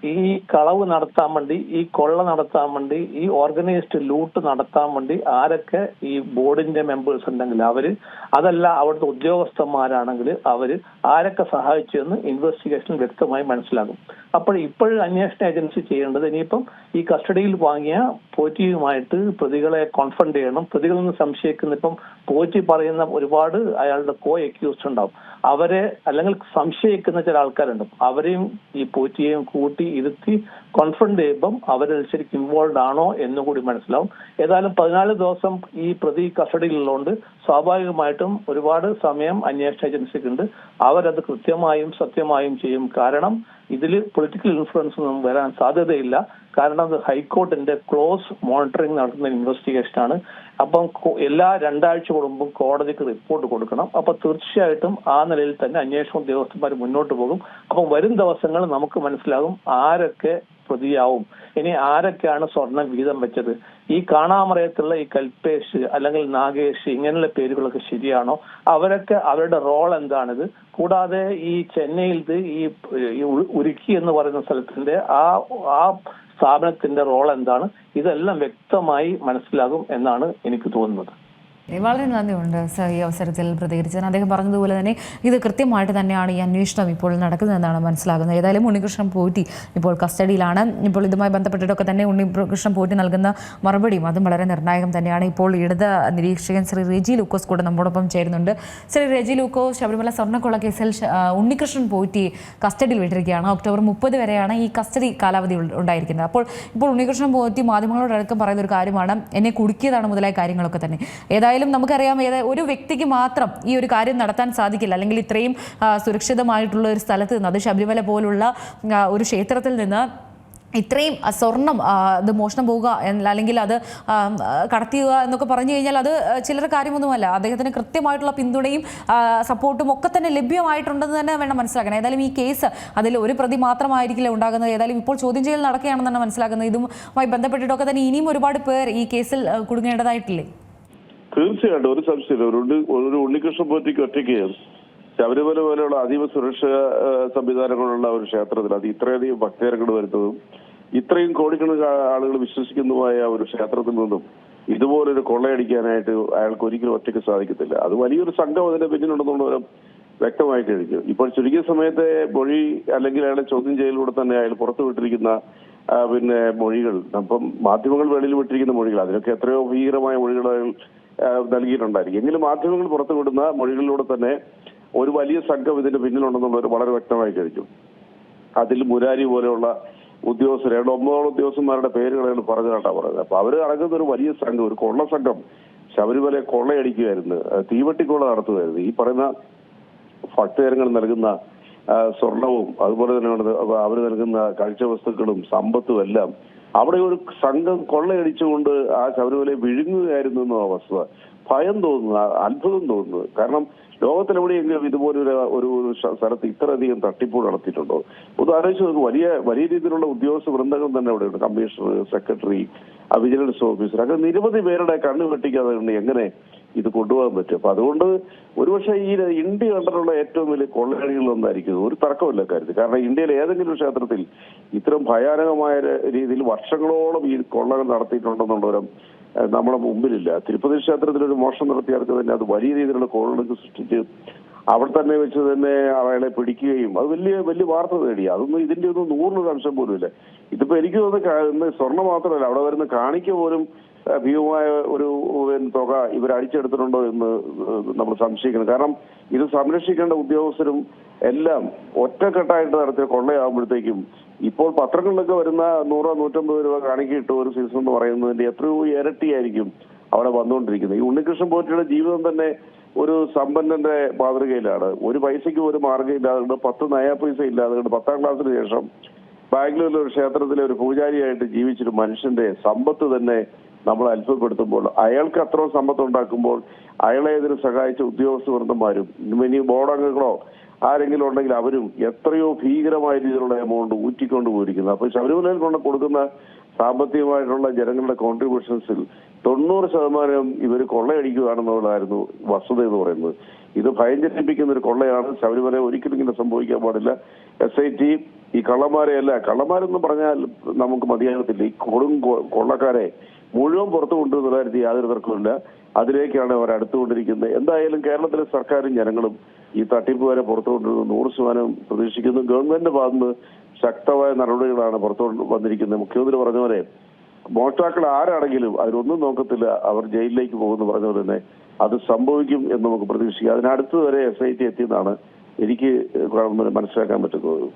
ഈ കളവ് നടത്താൻ വേണ്ടി ഈ കൊള്ള നടത്താൻ വേണ്ടി ഈ ഓർഗനൈസ്ഡ് ലൂട്ട് നടത്താൻ വേണ്ടി ആരൊക്കെ ഈ ബോർഡിന്റെ മെമ്പേഴ്സ് ഉണ്ടെങ്കിൽ അവർ അതല്ല അവിടുത്തെ ഉദ്യോഗസ്ഥന്മാരാണെങ്കിൽ അവർ ആരൊക്കെ സഹായിച്ചു എന്ന് ഇൻവെസ്റ്റിഗേഷൻ വ്യക്തമായി മനസ്സിലാകും. അപ്പോൾ ഇപ്പോഴും അന്വേഷണ ഏജൻസി ചെയ്യേണ്ടത് ഇനിയിപ്പം ഈ കസ്റ്റഡിയിൽ വാങ്ങിയ പോറ്റിയുമായിട്ട് പ്രതികളെ കോൺഫ്രണ്ട് ചെയ്യണം. പ്രതികളിൽ നിന്ന് സംശയിക്കുന്ന ഇപ്പം പോറ്റി പറയുന്ന ഒരുപാട് അയാളുടെ കോ അക്യൂസ്ഡ് ഉണ്ടാവും. അവരെ അല്ലെങ്കിൽ സംശയിക്കുന്ന ചില ആൾക്കാരുണ്ട്. അവരെയും ഈ പോറ്റിയെയും കൂട്ടി ഇരുത്തി കോൺഫ്രണ്ട് ചെയ്യുമ്പം അവർ ശരിക്കും ഇൻവോൾവ് ആണോ എന്ന് കൂടി മനസ്സിലാവും. ഏതായാലും പതിനാല് ദിവസം ഈ പ്രതി കസ്റ്റഡിയിലുള്ളതുകൊണ്ട് സ്വാഭാവികമായിട്ടും ഒരുപാട് സമയം അന്വേഷണ ഏജൻസിക്കുണ്ട് അവരത് കൃത്യമായും സത്യമായും ചെയ്യും. കാരണം ഇതിൽ പൊളിറ്റിക്കൽ ഇൻഫ്ലുവൻസ് ഒന്നും വരാൻ സാധ്യതയില്ല. കാരണം അത് ഹൈക്കോർട്ടിന്റെ ക്ലോസ് മോണിറ്ററിംഗ് നടത്തുന്ന ഇൻവെസ്റ്റിഗേഷൻ ആണ്. അപ്പം എല്ലാ രണ്ടാഴ്ച കൂടുമ്പോൾ കോടതിക്ക് റിപ്പോർട്ട് കൊടുക്കണം. അപ്പൊ തീർച്ചയായിട്ടും ആ നിലയിൽ തന്നെ അന്വേഷണ ഉദ്യോഗസ്ഥന്മാർ മുന്നോട്ട് പോകും. അപ്പൊ വരും ദിവസങ്ങൾ നമുക്ക് മനസ്സിലാകും ആരൊക്കെ പ്രതിയാവും. ഇനി ആരൊക്കെയാണ് സ്വർണം വീതം വെച്ചത്? ഈ കാണാമറയത്തുള്ള ഈ കൽപേഷ് അല്ലെങ്കിൽ നാഗേഷ് ഇങ്ങനെയുള്ള പേരുകളൊക്കെ ശരിയാണോ? അവരൊക്കെ അവരുടെ റോൾ എന്താണിത്? കൂടാതെ ഈ ചെന്നൈയിൽ ഈ ഉരുക്കി എന്ന് പറയുന്ന സ്ഥലത്തിന്റെ ആ ആ സ്ഥാപനത്തിന്റെ റോൾ എന്താണ്? ഇതെല്ലാം വ്യക്തമായി മനസ്സിലാകും എന്നാണ് എനിക്ക് തോന്നുന്നത്. വളരെ നന്ദിയുണ്ട് സർ ഈ അവസരത്തിൽ പ്രതികരിച്ചതിന്. അദ്ദേഹം പറഞ്ഞതുപോലെ തന്നെ ഇത് കൃത്യമായിട്ട് തന്നെയാണ് ഈ അന്വേഷണം ഇപ്പോൾ നടക്കുന്നതെന്നാണ് മനസ്സിലാകുന്നത്. ഏതായാലും ഉണ്ണികൃഷ്ണൻ പോറ്റി ഇപ്പോൾ കസ്റ്റഡിയിലാണ്. ഇപ്പോൾ ഇതുമായി ബന്ധപ്പെട്ടിട്ടൊക്കെ തന്നെ ഉണ്ണികൃഷ്ണൻ പോറ്റി നൽകുന്ന മറുപടിയും അതും വളരെ നിർണായകം തന്നെയാണ്. ഇപ്പോൾ ഇടത് നിരീക്ഷകൻ ശ്രീ റെജി ലൂക്കോസ് കൂടെ നമ്മോടൊപ്പം ചേരുന്നുണ്ട്. ശ്രീ റെജി ലൂക്കോസ് ശബരിമല സ്വർണക്കൊള്ള കേസിൽ ഉണ്ണികൃഷ്ണൻ പോറ്റി കസ്റ്റഡിയിൽ വിട്ടിരിക്കുകയാണ്. ഒക്ടോബർ മുപ്പത് വരെയാണ് ഈ കസ്റ്റഡി കാലാവധി ഉണ്ടായിരിക്കുന്നത്. അപ്പോൾ ഇപ്പോൾ ഉണ്ണികൃഷ്ണൻ പോറ്റി മാധ്യമങ്ങളോടടക്കം പറയുന്ന ഒരു കാര്യമാണ് എന്നെ കുടുക്കിയതാണ് മുതലായ കാര്യങ്ങളൊക്കെ തന്നെ. ഏതായാലും നമുക്കറിയാം ഏതാ ഒരു വ്യക്തിക്ക് മാത്രം ഈ ഒരു കാര്യം നടത്താൻ സാധിക്കില്ല. അല്ലെങ്കിൽ ഇത്രയും സുരക്ഷിതമായിട്ടുള്ള ഒരു സ്ഥലത്ത് നിന്ന് അത് ശബരിമല പോലുള്ള ഒരു ക്ഷേത്രത്തിൽ നിന്ന് ഇത്രയും സ്വർണം അത് മോഷണം പോവുക അല്ലെങ്കിൽ അത് കടത്തിയുക എന്നൊക്കെ പറഞ്ഞു കഴിഞ്ഞാൽ അത് ചിലർ കാര്യമൊന്നുമല്ല. അദ്ദേഹത്തിന് കൃത്യമായിട്ടുള്ള പിന്തുണയും സപ്പോർട്ടും ഒക്കെ തന്നെ ലഭ്യമായിട്ടുണ്ടെന്ന് തന്നെ വേണം മനസ്സിലാക്കണം ഏതായാലും ഈ കേസ് അതിൽ ഒരു പ്രതി മാത്രമായിരിക്കില്ല ഉണ്ടാകുന്നത്. ഏതായാലും ഇപ്പോൾ ചോദ്യം ചെയ്യൽ നടക്കുകയാണെന്നാണ് മനസ്സിലാക്കുന്നത് ഇതുമായി ബന്ധപ്പെട്ടിട്ടൊക്കെ തന്നെ ഇനിയും ഒരുപാട് പേർ ഈ കേസിൽ കുടുങ്ങേണ്ടതായിട്ടില്ലേ? തീർച്ചയായിട്ടും ഒരു സംശയമില്ല. ഒരു ഒരു ഉണ്ണികൃഷ്ണൻ പോറ്റിക്ക് ഒറ്റയ്ക്ക് ശബരിമല പോലെയുള്ള അതീവ സുരക്ഷാ സംവിധാനങ്ങളുള്ള ഒരു ക്ഷേത്രത്തിൽ അത് ഇത്രയധികം ഭക്തജനങ്ങൾ വരുന്നതും ഇത്രയും കോടിക്കണക്കിന് ആളുകൾ വിശ്വസിക്കുന്നതുമായ ഒരു ക്ഷേത്രത്തിൽ നിന്നും ഇതുപോലൊരു കൊള്ളയടിക്കാനായിട്ട് അയാൾക്ക് ഒരിക്കലും ഒറ്റയ്ക്ക് സാധിക്കത്തില്ല. അത് വലിയൊരു സംഘം അതിന്റെ പിന്നിലുണ്ടെന്നുള്ളവരും വ്യക്തമായി കഴിഞ്ഞു ഇപ്പോൾ ചുരുങ്ങിയ സമയത്തെ മൊഴി അല്ലെങ്കിൽ അയാളെ ചോദ്യം ചെയ്യലിലൂടെ തന്നെ അയാൾ പുറത്തു വിട്ടിരിക്കുന്ന പിന്നെ മൊഴികൾ അപ്പം മാധ്യമങ്ങൾ വെളിയിൽ വിട്ടിരിക്കുന്ന മൊഴികൾ അതിനൊക്കെ എത്രയോ ഭീകരമായ മൊഴികൾ നൽകിയിട്ടുണ്ടായിരിക്കും. എങ്കിലും മാധ്യമങ്ങൾ പുറത്തുവിടുന്ന മൊഴികളിലൂടെ തന്നെ ഒരു വലിയ സംഘം ഇതിന്റെ പിന്നിലുണ്ടെന്നുള്ളവർ വളരെ വ്യക്തമായി കഴിഞ്ഞു അതിൽ മുരാരി പോലെയുള്ള ഉദ്യോഗസ്ഥർ രണ്ട് ഒമ്പതോളം ഉദ്യോഗസ്ഥന്മാരുടെ പേരുകളാണ് അയാൾ പറഞ്ഞതായിട്ടാ പറഞ്ഞത്. അപ്പൊ അവർ അടങ്ങുന്ന ഒരു വലിയ സംഘം ഒരു കൊള്ള സംഘം ശബരിമല കൊള്ളയടിക്കുമായിരുന്നു തീവട്ടിക്കൊള്ള നടത്തുമായിരുന്നു ഈ പറയുന്ന ഭക്തജനങ്ങൾ നൽകുന്ന സ്വർണവും അതുപോലെ തന്നെ അവർ നൽകുന്ന കാഴ്ചവസ്തുക്കളും സമ്പത്തും എല്ലാം അവിടെ ഒരു സംഘം കൊള്ളയടിച്ചുകൊണ്ട് ആ ശബരിമലയെ വിഴുങ്ങുകയായിരുന്നു എന്ന വസ്തുത ഭയം തോന്നുന്നു അത്ഭുതം തോന്നുന്നു. കാരണം ലോകത്തിലെവിടെയെങ്കിലും ഇതുപോലൊരു ഒരു സ്ഥലത്ത് ഇത്രയധികം തട്ടിപ്പ് നടത്തിയിട്ടുണ്ടോ? ഒന്ന് ആലോചിച്ച് നോക്ക് വലിയ വലിയ രീതിയിലുള്ള ഉദ്യോഗസ്ഥ വൃന്ദങ്ങൾ തന്നെ അവിടെയുണ്ട്. Commissioner secretary vigilance officer. അങ്ങനെ നിരവധി പേരുടെ കണ്ണ് വെട്ടിക്കാതെ എങ്ങനെ ഇത് കൊണ്ടുപോകാൻ പറ്റും. അപ്പൊ അതുകൊണ്ട് ഒരുപക്ഷെ ഈ ഇന്ത്യ കണ്ടിട്ടുള്ള ഏറ്റവും വലിയ കൊള്ളയടികളൊന്നായിരിക്കും ഒരു തർക്കമില്ല കാര്യത്തിൽ കാരണം ഇന്ത്യയിലെ ഏതെങ്കിലും ക്ഷേത്രത്തിൽ ഇത്തരം ഭയാനകമായ രീതിയിൽ വർഷങ്ങളോളം ഈ കൊള്ളകൾ നടത്തിയിട്ടുണ്ടെന്നുള്ളവരും നമ്മുടെ മുമ്പിലില്ല. തിരുപ്പതി ക്ഷേത്രത്തിൽ ഒരു മോഷണം നടത്തിയവർക്ക് തന്നെ അത് വലിയ രീതിയിലുള്ള കോളുകൾ സൃഷ്ടിച്ച് അവിടെ തന്നെ വെച്ച് തന്നെ അയാളെ പിടിക്കുകയും അത് വലിയ വലിയ വാർത്ത നേടി അതൊന്നും ഇതിന്റെ ഒന്നും നൂറിനൊരു അംശം പോലും ഇല്ല ഇതിപ്പോ എനിക്ക് തോന്നുന്നു സ്വർണം മാത്രമല്ല അവിടെ വരുന്ന കാണിക്ക പോലും ഭീമമായ ഒരു തുക ഇവർ അടിച്ചെടുത്തിട്ടുണ്ടോ എന്ന് നമ്മൾ സംശയിക്കണം കാരണം ഇത് സംരക്ഷിക്കേണ്ട ഉദ്യോഗസ്ഥരും എല്ലാം ഒറ്റക്കെട്ടായിട്ട് നടത്തിയ കൊള്ളയാകുമ്പോഴത്തേക്കും ഇപ്പോൾ പത്രങ്ങളിലൊക്കെ വരുന്ന നൂറോ നൂറ്റമ്പത് രൂപ കാണിക്കിട്ട് ഒരു സീസൺ എന്ന് പറയുന്നതിന്റെ എത്രയോ ഇരട്ടിയായിരിക്കും അവിടെ വന്നുകൊണ്ടിരിക്കുന്നത്. ഈ ഉണ്ണികൃഷ്ണൻ പോറ്റിയുടെ ജീവിതം തന്നെ ഒരു സമ്പന്നന്റെ മാതൃകയിലാണ്. ഒരു പൈസയ്ക്ക് ഒരു മാർഗം ഇല്ലാതെ പത്ത് നയാ പൈസ ഇല്ലാതെ പത്താം ക്ലാസ്സിന് ശേഷം ബാംഗ്ലൂരിലെ ഒരു ക്ഷേത്രത്തിലെ ഒരു പൂജാരിയായിട്ട് ജീവിച്ചൊരു മനുഷ്യന്റെ സമ്പത്ത് തന്നെ നമ്മൾ അത്ഭുതപ്പെടുത്തുമ്പോൾ അയാൾക്ക് അത്രയും സമ്പത്ത് ഉണ്ടാക്കുമ്പോൾ അയാളെ ഇതിന് സഹായിച്ച ഉദ്യോഗസ്ഥ വൃന്ദന്മാരും ഇനി ബോർഡ് അംഗങ്ങളോ ആരെങ്കിലും ഉണ്ടെങ്കിൽ അവരും എത്രയോ ഭീകരമായ രീതിയിലുള്ള എമൗണ്ട് ഊറ്റിക്കൊണ്ട് പോയിരിക്കുന്നത് അപ്പൊ ശബരിമലയിൽ കൊണ്ട് കൊടുക്കുന്ന സാമ്പത്തികമായിട്ടുള്ള ജനങ്ങളുടെ കോൺട്രിബ്യൂഷൻസിൽ തൊണ്ണൂറ് ശതമാനം ഇവർ കൊള്ളയടിക്കുകയാണെന്നുള്ളതായിരുന്നു വസ്തുത എന്ന് പറയുന്നത്. ഇത് ഭയം ജനിപ്പിക്കുന്ന ഒരു കൊള്ളയാണ്. ശബരിമല ഒരിക്കലും ഇങ്ങനെ സംഭവിക്കാൻ പാടില്ല. എസ് ഐ ടി ഈ കള്ളന്മാരെയല്ല. കള്ളന്മാരെന്ന് പറഞ്ഞാൽ നമുക്ക് മതിയാകത്തില്ല. ഈ കൊടും കൊള്ളക്കാരെ മുഴുവൻ പുറത്തു കൊണ്ടുവന്നതായിരുന്നു യാതൊരു തർക്കമില്ല അതിലേക്കാണ് അവർ അടുത്തുകൊണ്ടിരിക്കുന്നത്. എന്തായാലും കേരളത്തിലെ സർക്കാരും ജനങ്ങളും ഈ തട്ടിപ്പ് വരെ പുറത്തു കൊണ്ടുവരുന്നത് നൂറ് ശതമാനം പ്രതീക്ഷിക്കുന്നു. ഗവൺമെന്റിന്റെ ഭാഗത്ത് ശക്തമായ നടപടികളാണ് പുറത്തു വന്നിരിക്കുന്നത്. മുഖ്യമന്ത്രി പറഞ്ഞ പോലെ മോഷ്ടാക്കൾ ആരാണെങ്കിലും അവരൊന്നും നോക്കത്തില്ല. അവർ ജയിലിലേക്ക് പോകുമെന്ന് പറഞ്ഞ പോലെ തന്നെ അത് സംഭവിക്കും എന്ന് നമുക്ക് പ്രതീക്ഷിക്കാം. അതിനടുത്ത് വരെ എസ് ഐ ടി എത്തിയെന്നാണ് എനിക്ക് മനസ്സിലാക്കാൻ പറ്റുന്നത്.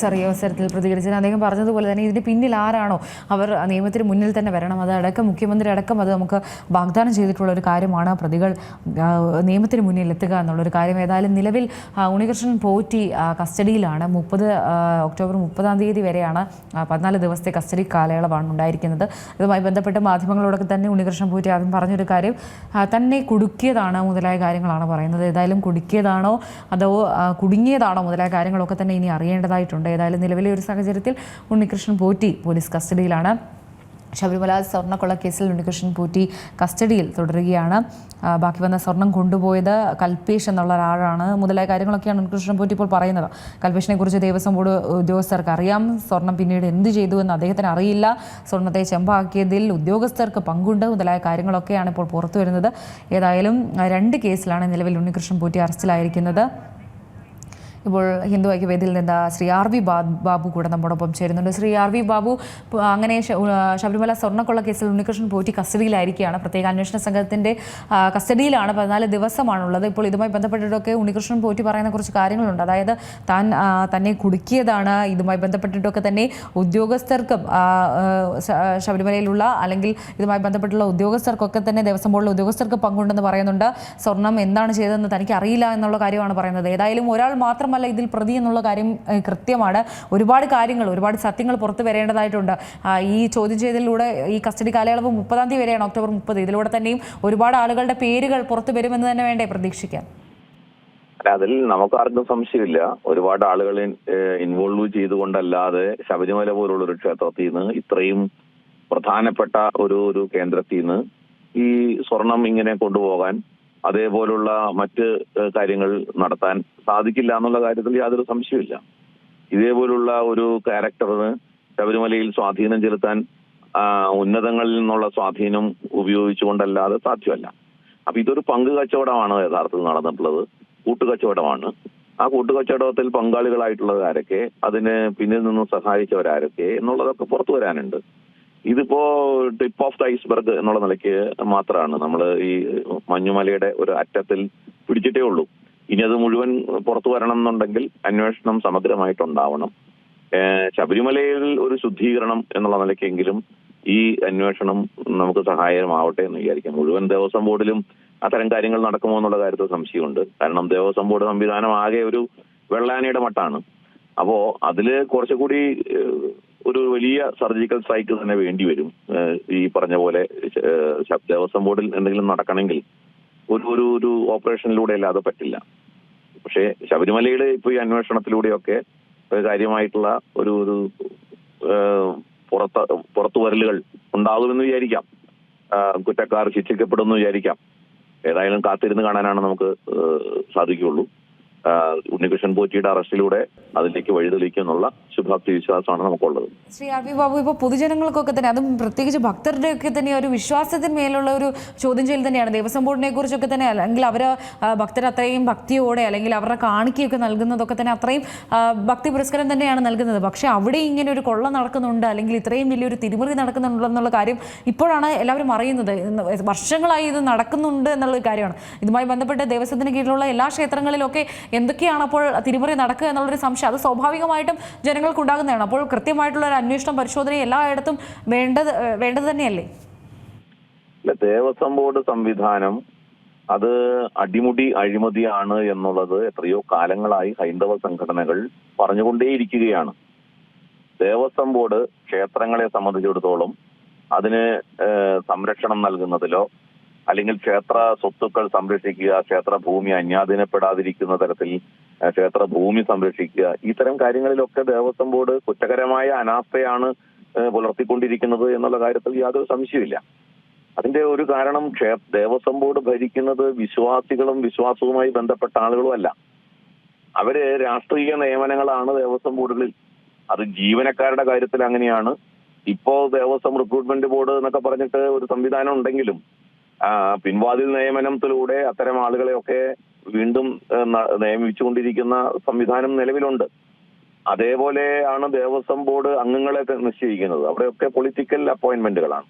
സാർ ഈ അവസരത്തിൽ പ്രതികരിച്ചത് അദ്ദേഹം പറഞ്ഞതുപോലെ തന്നെ ഇതിന് പിന്നിൽ ആരാണോ അവർ നിയമത്തിന് മുന്നിൽ തന്നെ വരണം. അത് അടക്കം മുഖ്യമന്ത്രി അടക്കം അത് നമുക്ക് വാഗ്ദാനം ചെയ്തിട്ടുള്ള ഒരു കാര്യമാണ്. പ്രതികൾ നിയമത്തിന് മുന്നിൽ എത്തുക എന്നുള്ളൊരു കാര്യം. ഏതായാലും നിലവിൽ ഉണ്ണികൃഷ്ണൻ പോറ്റി കസ്റ്റഡിയിലാണ്. മുപ്പത് ഒക്ടോബർ മുപ്പതാം തീയതി വരെയാണ് പതിനാല് ദിവസത്തെ കസ്റ്റഡി കാലയളവാണ് ഉണ്ടായിരിക്കുന്നത്. ഇതുമായി ബന്ധപ്പെട്ട് മാധ്യമങ്ങളോടൊക്കെ തന്നെ ഉണ്ണികൃഷ്ണൻ പോറ്റി ആദ്യം പറഞ്ഞൊരു കാര്യം തന്നെ കുടുക്കിയതാണ് മുതലായ കാര്യങ്ങളാണ് പറയുന്നത്. ഏതായാലും കുടുക്കിയതാണോ അതോ കുടുങ്ങിയതാണോ മുതലായ കാര്യങ്ങളൊക്കെ തന്നെ ഇനി അറിയേണ്ടതായിട്ടുണ്ട്. ഏതായാലും നിലവിലെ ഒരു സാഹചര്യത്തിൽ ഉണ്ണികൃഷ്ണൻ പോറ്റി പോലീസ് കസ്റ്റഡിയിലാണ്. ശബരിമല സ്വർണക്കൊള്ള കേസിൽ ഉണ്ണികൃഷ്ണൻ പൂറ്റി കസ്റ്റഡിയിൽ തുടരുകയാണ്. ബാക്കി വന്ന സ്വർണം കൊണ്ടുപോയത് കൽപേഷ് എന്നുള്ള ഒരാളാണ്. മുതലായ കാര്യങ്ങളൊക്കെയാണ് ഉണ്ണികൃഷ്ണൻ പൂറ്റി ഇപ്പോൾ പറയുന്നത്. കൽപേഷിനെ കുറിച്ച് ദേവസ്വം ബോർഡ് ഉദ്യോഗസ്ഥർക്ക് അറിയാം. സ്വർണം പിന്നീട് എന്ത് ചെയ്തു എന്ന് അദ്ദേഹത്തിന് അറിയില്ല. സ്വർണത്തെ ചെമ്പാക്കിയതിൽ ഉദ്യോഗസ്ഥർക്ക് പങ്കുണ്ട്. മുതലായ കാര്യങ്ങളൊക്കെയാണ് ഇപ്പോൾ പുറത്തു വരുന്നത്. ഏതായാലും രണ്ട് കേസിലാണ് നിലവിൽ ഉണ്ണികൃഷ്ണൻ പൂറ്റി അറസ്റ്റിലായിരിക്കുന്നത്. ഇപ്പോൾ ഹിന്ദു ഐക്യവേദിയിൽ നിന്ന് ശ്രീ ആർ വി ബാബു കൂടെ നമ്മോടൊപ്പം ചേരുന്നുണ്ട്. ശ്രീ ആർ വി ബാബു അങ്ങനെ ശബരിമല സ്വർണക്കൊള്ള കേസിൽ ഉണ്ണികൃഷ്ണൻ പോറ്റി കസ്റ്റഡിയിലായിരിക്കുകയാണ്. പ്രത്യേക അന്വേഷണ സംഘത്തിന്റെ ആ, കസ്റ്റഡിയിലാണ് പതിനാല് ദിവസമാണുള്ളത്. ഇപ്പോൾ ഇതുമായി ബന്ധപ്പെട്ടിട്ടൊക്കെ ഉണ്ണികൃഷ്ണൻ പോറ്റി പറയുന്ന കുറച്ച് കാര്യങ്ങളുണ്ട്. അതായത് താൻ തന്നെ കുടുക്കിയതാണ്. ഇതുമായി ബന്ധപ്പെട്ടിട്ടൊക്കെ തന്നെ ഉദ്യോഗസ്ഥർക്കും ശബരിമലയിലുള്ള അല്ലെങ്കിൽ ഇതുമായി ബന്ധപ്പെട്ടുള്ള ഉദ്യോഗസ്ഥർക്കൊക്കെ തന്നെ ദിവസം ബോർഡിലെ ഉദ്യോഗസ്ഥർക്ക് പങ്കുണ്ടെന്ന് പറയുന്നുണ്ട്. സ്വർണം എന്താണ് ചെയ്തതെന്ന് തനിക്ക് അറിയില്ല എന്നുള്ള കാര്യമാണ് പറയുന്നത്. ഏതായാലും ഒരാൾ മാത്രമല്ല ഇതിൽ പ്രതി എന്നുള്ള കാര്യം കൃത്യമാണ്. ഒരുപാട് കാര്യങ്ങൾ ഒരുപാട് സത്യങ്ങൾ പുറത്തു വരേണ്ടതായിട്ടുണ്ട്. ഈ ചോദ്യം ചെയ്തതിലൂടെ ഈ കസ്റ്റഡി കാലയളവ് മുപ്പതാം തീയതി വരെയാണ് ഒക്ടോബർ മുപ്പത്. ഇതിലൂടെ തന്നെയും ഒരുപാട് ആളുകളുടെ പേരുകൾ പുറത്തു വരുമെന്ന് തന്നെ വേണ്ടേ പ്രതീക്ഷിക്കാൻ അതിൽ നമുക്ക് ആർക്കും സംശയമില്ല. ഒരുപാട് ആളുകൾ ഇൻവോൾവ് ചെയ്തുകൊണ്ടല്ലാതെ ശബരിമല പോലുള്ള ഒരു ക്ഷേത്രത്തിൽ നിന്ന് ഇത്രയും പ്രധാനപ്പെട്ട ഒരു ഒരു കേന്ദ്രത്തിൽ നിന്ന് ഈ സ്വർണം ഇങ്ങനെ കൊണ്ടുപോകാൻ അതേപോലുള്ള മറ്റ് കാര്യങ്ങൾ നടത്താൻ സാധിക്കില്ല എന്നുള്ള കാര്യത്തിൽ യാതൊരു സംശയമില്ല ഇതേപോലുള്ള ഒരു ക്യാരക്ടറിന് ശബരിമലയിൽ സ്വാധീനം ചെലുത്താൻ ഉന്നതങ്ങളിൽ നിന്നുള്ള സ്വാധീനം ഉപയോഗിച്ചുകൊണ്ടല്ലാതെ സാധ്യമല്ല. അപ്പൊ ഇതൊരു പങ്ക് കച്ചവടമാണ് യഥാർത്ഥത്തിൽ നടന്നിട്ടുള്ളത്. കൂട്ടുകച്ചവടമാണ്. ആ കൂട്ടുകച്ചവടത്തിൽ പങ്കാളികളായിട്ടുള്ളത് ആരൊക്കെ അതിന് പിന്നിൽ നിന്ന് സഹായിച്ചവരാരൊക്കെ എന്നുള്ളതൊക്കെ പുറത്തു വരാനുണ്ട്. ഇതിപ്പോ ടിപ്പ് ഓഫ് ദ ഐസ്ബർഗ് എന്നുള്ള നിലയ്ക്ക് മാത്രമാണ്. നമ്മൾ ഈ മഞ്ഞുമലയുടെ ഒരു അറ്റത്തിൽ പിടിച്ചിട്ടേ ഉള്ളൂ. ഇനി അത് മുഴുവൻ പുറത്തു വരണം എന്നുണ്ടെങ്കിൽ അന്വേഷണം സമഗ്രമായിട്ടുണ്ടാവണം. ശബരിമലയിൽ ഒരു ശുദ്ധീകരണം എന്നുള്ള നിലയ്ക്കെങ്കിലും ഈ അന്വേഷണം നമുക്ക് സഹായകമാവട്ടെ എന്ന് വിചാരിക്കാം. മുഴുവൻ ദേവസ്വം ബോർഡിലും അത്തരം കാര്യങ്ങൾ നടക്കുമോ എന്നുള്ള കാര്യത്തിൽ സംശയമുണ്ട്. കാരണം ദേവസ്വം ബോർഡ് സംവിധാനം ആകെ ഒരു വെള്ളാനയുടെ മട്ടാണ്. അപ്പോ അതിൽ കുറച്ചുകൂടി ഒരു വലിയ സർജിക്കൽ സ്ട്രൈക്ക് തന്നെ വേണ്ടി വരും. ഈ പറഞ്ഞ പോലെ ദേവസ്വം ബോർഡിൽ എന്തെങ്കിലും നടക്കണമെങ്കിൽ ഒരു ഒരു ഒരു ഓപ്പറേഷനിലൂടെ അല്ലാതെ പറ്റില്ല. പക്ഷേ ശബരിമലയുടെ ഇപ്പൊ ഈ അന്വേഷണത്തിലൂടെയൊക്കെ കാര്യമായിട്ടുള്ള ഒരു ഒരു പുറത്ത് പുറത്തു വരലുകൾ ഉണ്ടാകുമെന്ന് വിചാരിക്കാം. കുറ്റക്കാർ ശിക്ഷിക്കപ്പെടുമെന്ന് വിചാരിക്കാം. ഏതായാലും കാത്തിരുന്ന് കാണാനാണ് നമുക്ക് സാധിക്കുകയുള്ളൂ. ഉണ്ണികൃഷ്ണൻ പോറ്റിയുടെ അറസ്റ്റിലൂടെ അതിലേക്ക് വഴിതെളിക്കും എന്നുള്ള ശുഭാപ്തി വിശ്വാസമാണ് നമുക്കുള്ളത്. ശ്രീ ആർ പി ബാബു ഇപ്പോൾ പൊതുജനങ്ങൾക്കൊക്കെ തന്നെ അതും പ്രത്യേകിച്ച് ഭക്തരുടെയൊക്കെ തന്നെ ഒരു വിശ്വാസത്തിന്മേലുള്ള ഒരു ചോദ്യം ചെയ്യൽ തന്നെയാണ്. ദേവസ്വം ബോർഡിനെ കുറിച്ചൊക്കെ തന്നെ അല്ലെങ്കിൽ അവർ ഭക്തർ അത്രയും ഭക്തിയോടെ അല്ലെങ്കിൽ അവരുടെ കാണിക്കയൊക്കെ നൽകുന്നതൊക്കെ തന്നെ അത്രയും ഭക്തി പുരസ്കാരം തന്നെയാണ് നൽകുന്നത്. പക്ഷേ അവിടെ ഇങ്ങനെ ഒരു കൊള്ള നടക്കുന്നുണ്ട് അല്ലെങ്കിൽ ഇത്രയും വലിയൊരു തിരിമറി നടക്കുന്നുണ്ടെന്നുള്ള കാര്യം ഇപ്പോഴാണ് എല്ലാവരും അറിയുന്നത്. വർഷങ്ങളായി ഇത് നടക്കുന്നുണ്ട് എന്നുള്ള കാര്യമാണ്. ഇതുമായി ബന്ധപ്പെട്ട് ദേവസ്വത്തിന് കീഴിലുള്ള എല്ലാ ക്ഷേത്രങ്ങളിലൊക്കെ എന്തൊക്കെയാണ് അപ്പോൾ തിരിമറി നടക്കുക എന്നുള്ളൊരു സംശയം. അത് സ്വാഭാവികമായിട്ടും ജനങ്ങൾക്ക് ഉണ്ടാകുന്നതാണ് അപ്പോൾ കൃത്യമായിട്ടുള്ള ഒരു അന്വേഷണം പരിശോധന എല്ലായിടത്തും വേണ്ടത് വേണ്ടത് തന്നെയല്ലേ? ദേവസ്വം ബോർഡ് സംവിധാനം അത് അടിമുടി അഴിമതിയാണ് എന്നുള്ളത് എത്രയോ കാലങ്ങളായി ഹൈന്ദവ സംഘടനകൾ പറഞ്ഞുകൊണ്ടേയിരിക്കുകയാണ്. ദേവസ്വം ബോർഡ് ക്ഷേത്രങ്ങളെ സംബന്ധിച്ചിടത്തോളം അതിന് സംരക്ഷണം നൽകുന്നതിലോ അല്ലെങ്കിൽ ക്ഷേത്ര സ്വത്തുക്കൾ സംരക്ഷിക്കുക ക്ഷേത്ര ഭൂമി അന്യാധീനപ്പെടാതിരിക്കുന്ന തരത്തിൽ ക്ഷേത്ര ഭൂമി സംരക്ഷിക്കുക. ഇത്തരം കാര്യങ്ങളിലൊക്കെ ദേവസ്വം ബോർഡ് കുറ്റകരമായ അനാസ്ഥയാണ് പുലർത്തിക്കൊണ്ടിരിക്കുന്നത് എന്നുള്ള കാര്യത്തിൽ യാതൊരു സംശയമില്ല അതിന്റെ ഒരു കാരണം ക്ഷേ ദേവസ്വം ബോർഡ് ഭരിക്കുന്നത് വിശ്വാസികളും വിശ്വാസവുമായി ബന്ധപ്പെട്ട ആളുകളും അല്ല. അവർ രാഷ്ട്രീയ നിയമനങ്ങളാണ് ദേവസ്വം ബോർഡുകളിൽ. അത് ജീവനക്കാരുടെ കാര്യത്തിൽ അങ്ങനെയാണ്. ഇപ്പോ ദേവസ്വം റിക്രൂട്ട്മെന്റ് ബോർഡ് എന്നൊക്കെ പറഞ്ഞിട്ട് ഒരു സംവിധാനം ഉണ്ടെങ്കിലും പിൻവാതിൽ നിയമനത്തിലൂടെ അത്തരം ആളുകളെയൊക്കെ വീണ്ടും നിയമിച്ചു കൊണ്ടിരിക്കുന്ന നിയമിച്ചുകൊണ്ടിരിക്കുന്ന സംവിധാനം നിലവിലുണ്ട്. അതേപോലെയാണ് ദേവസ്വം ബോർഡ് അംഗങ്ങളെ നിശ്ചയിക്കുന്നത്. അവിടെയൊക്കെ പൊളിറ്റിക്കൽ അപ്പോയിന്റ്മെന്റുകളാണ്.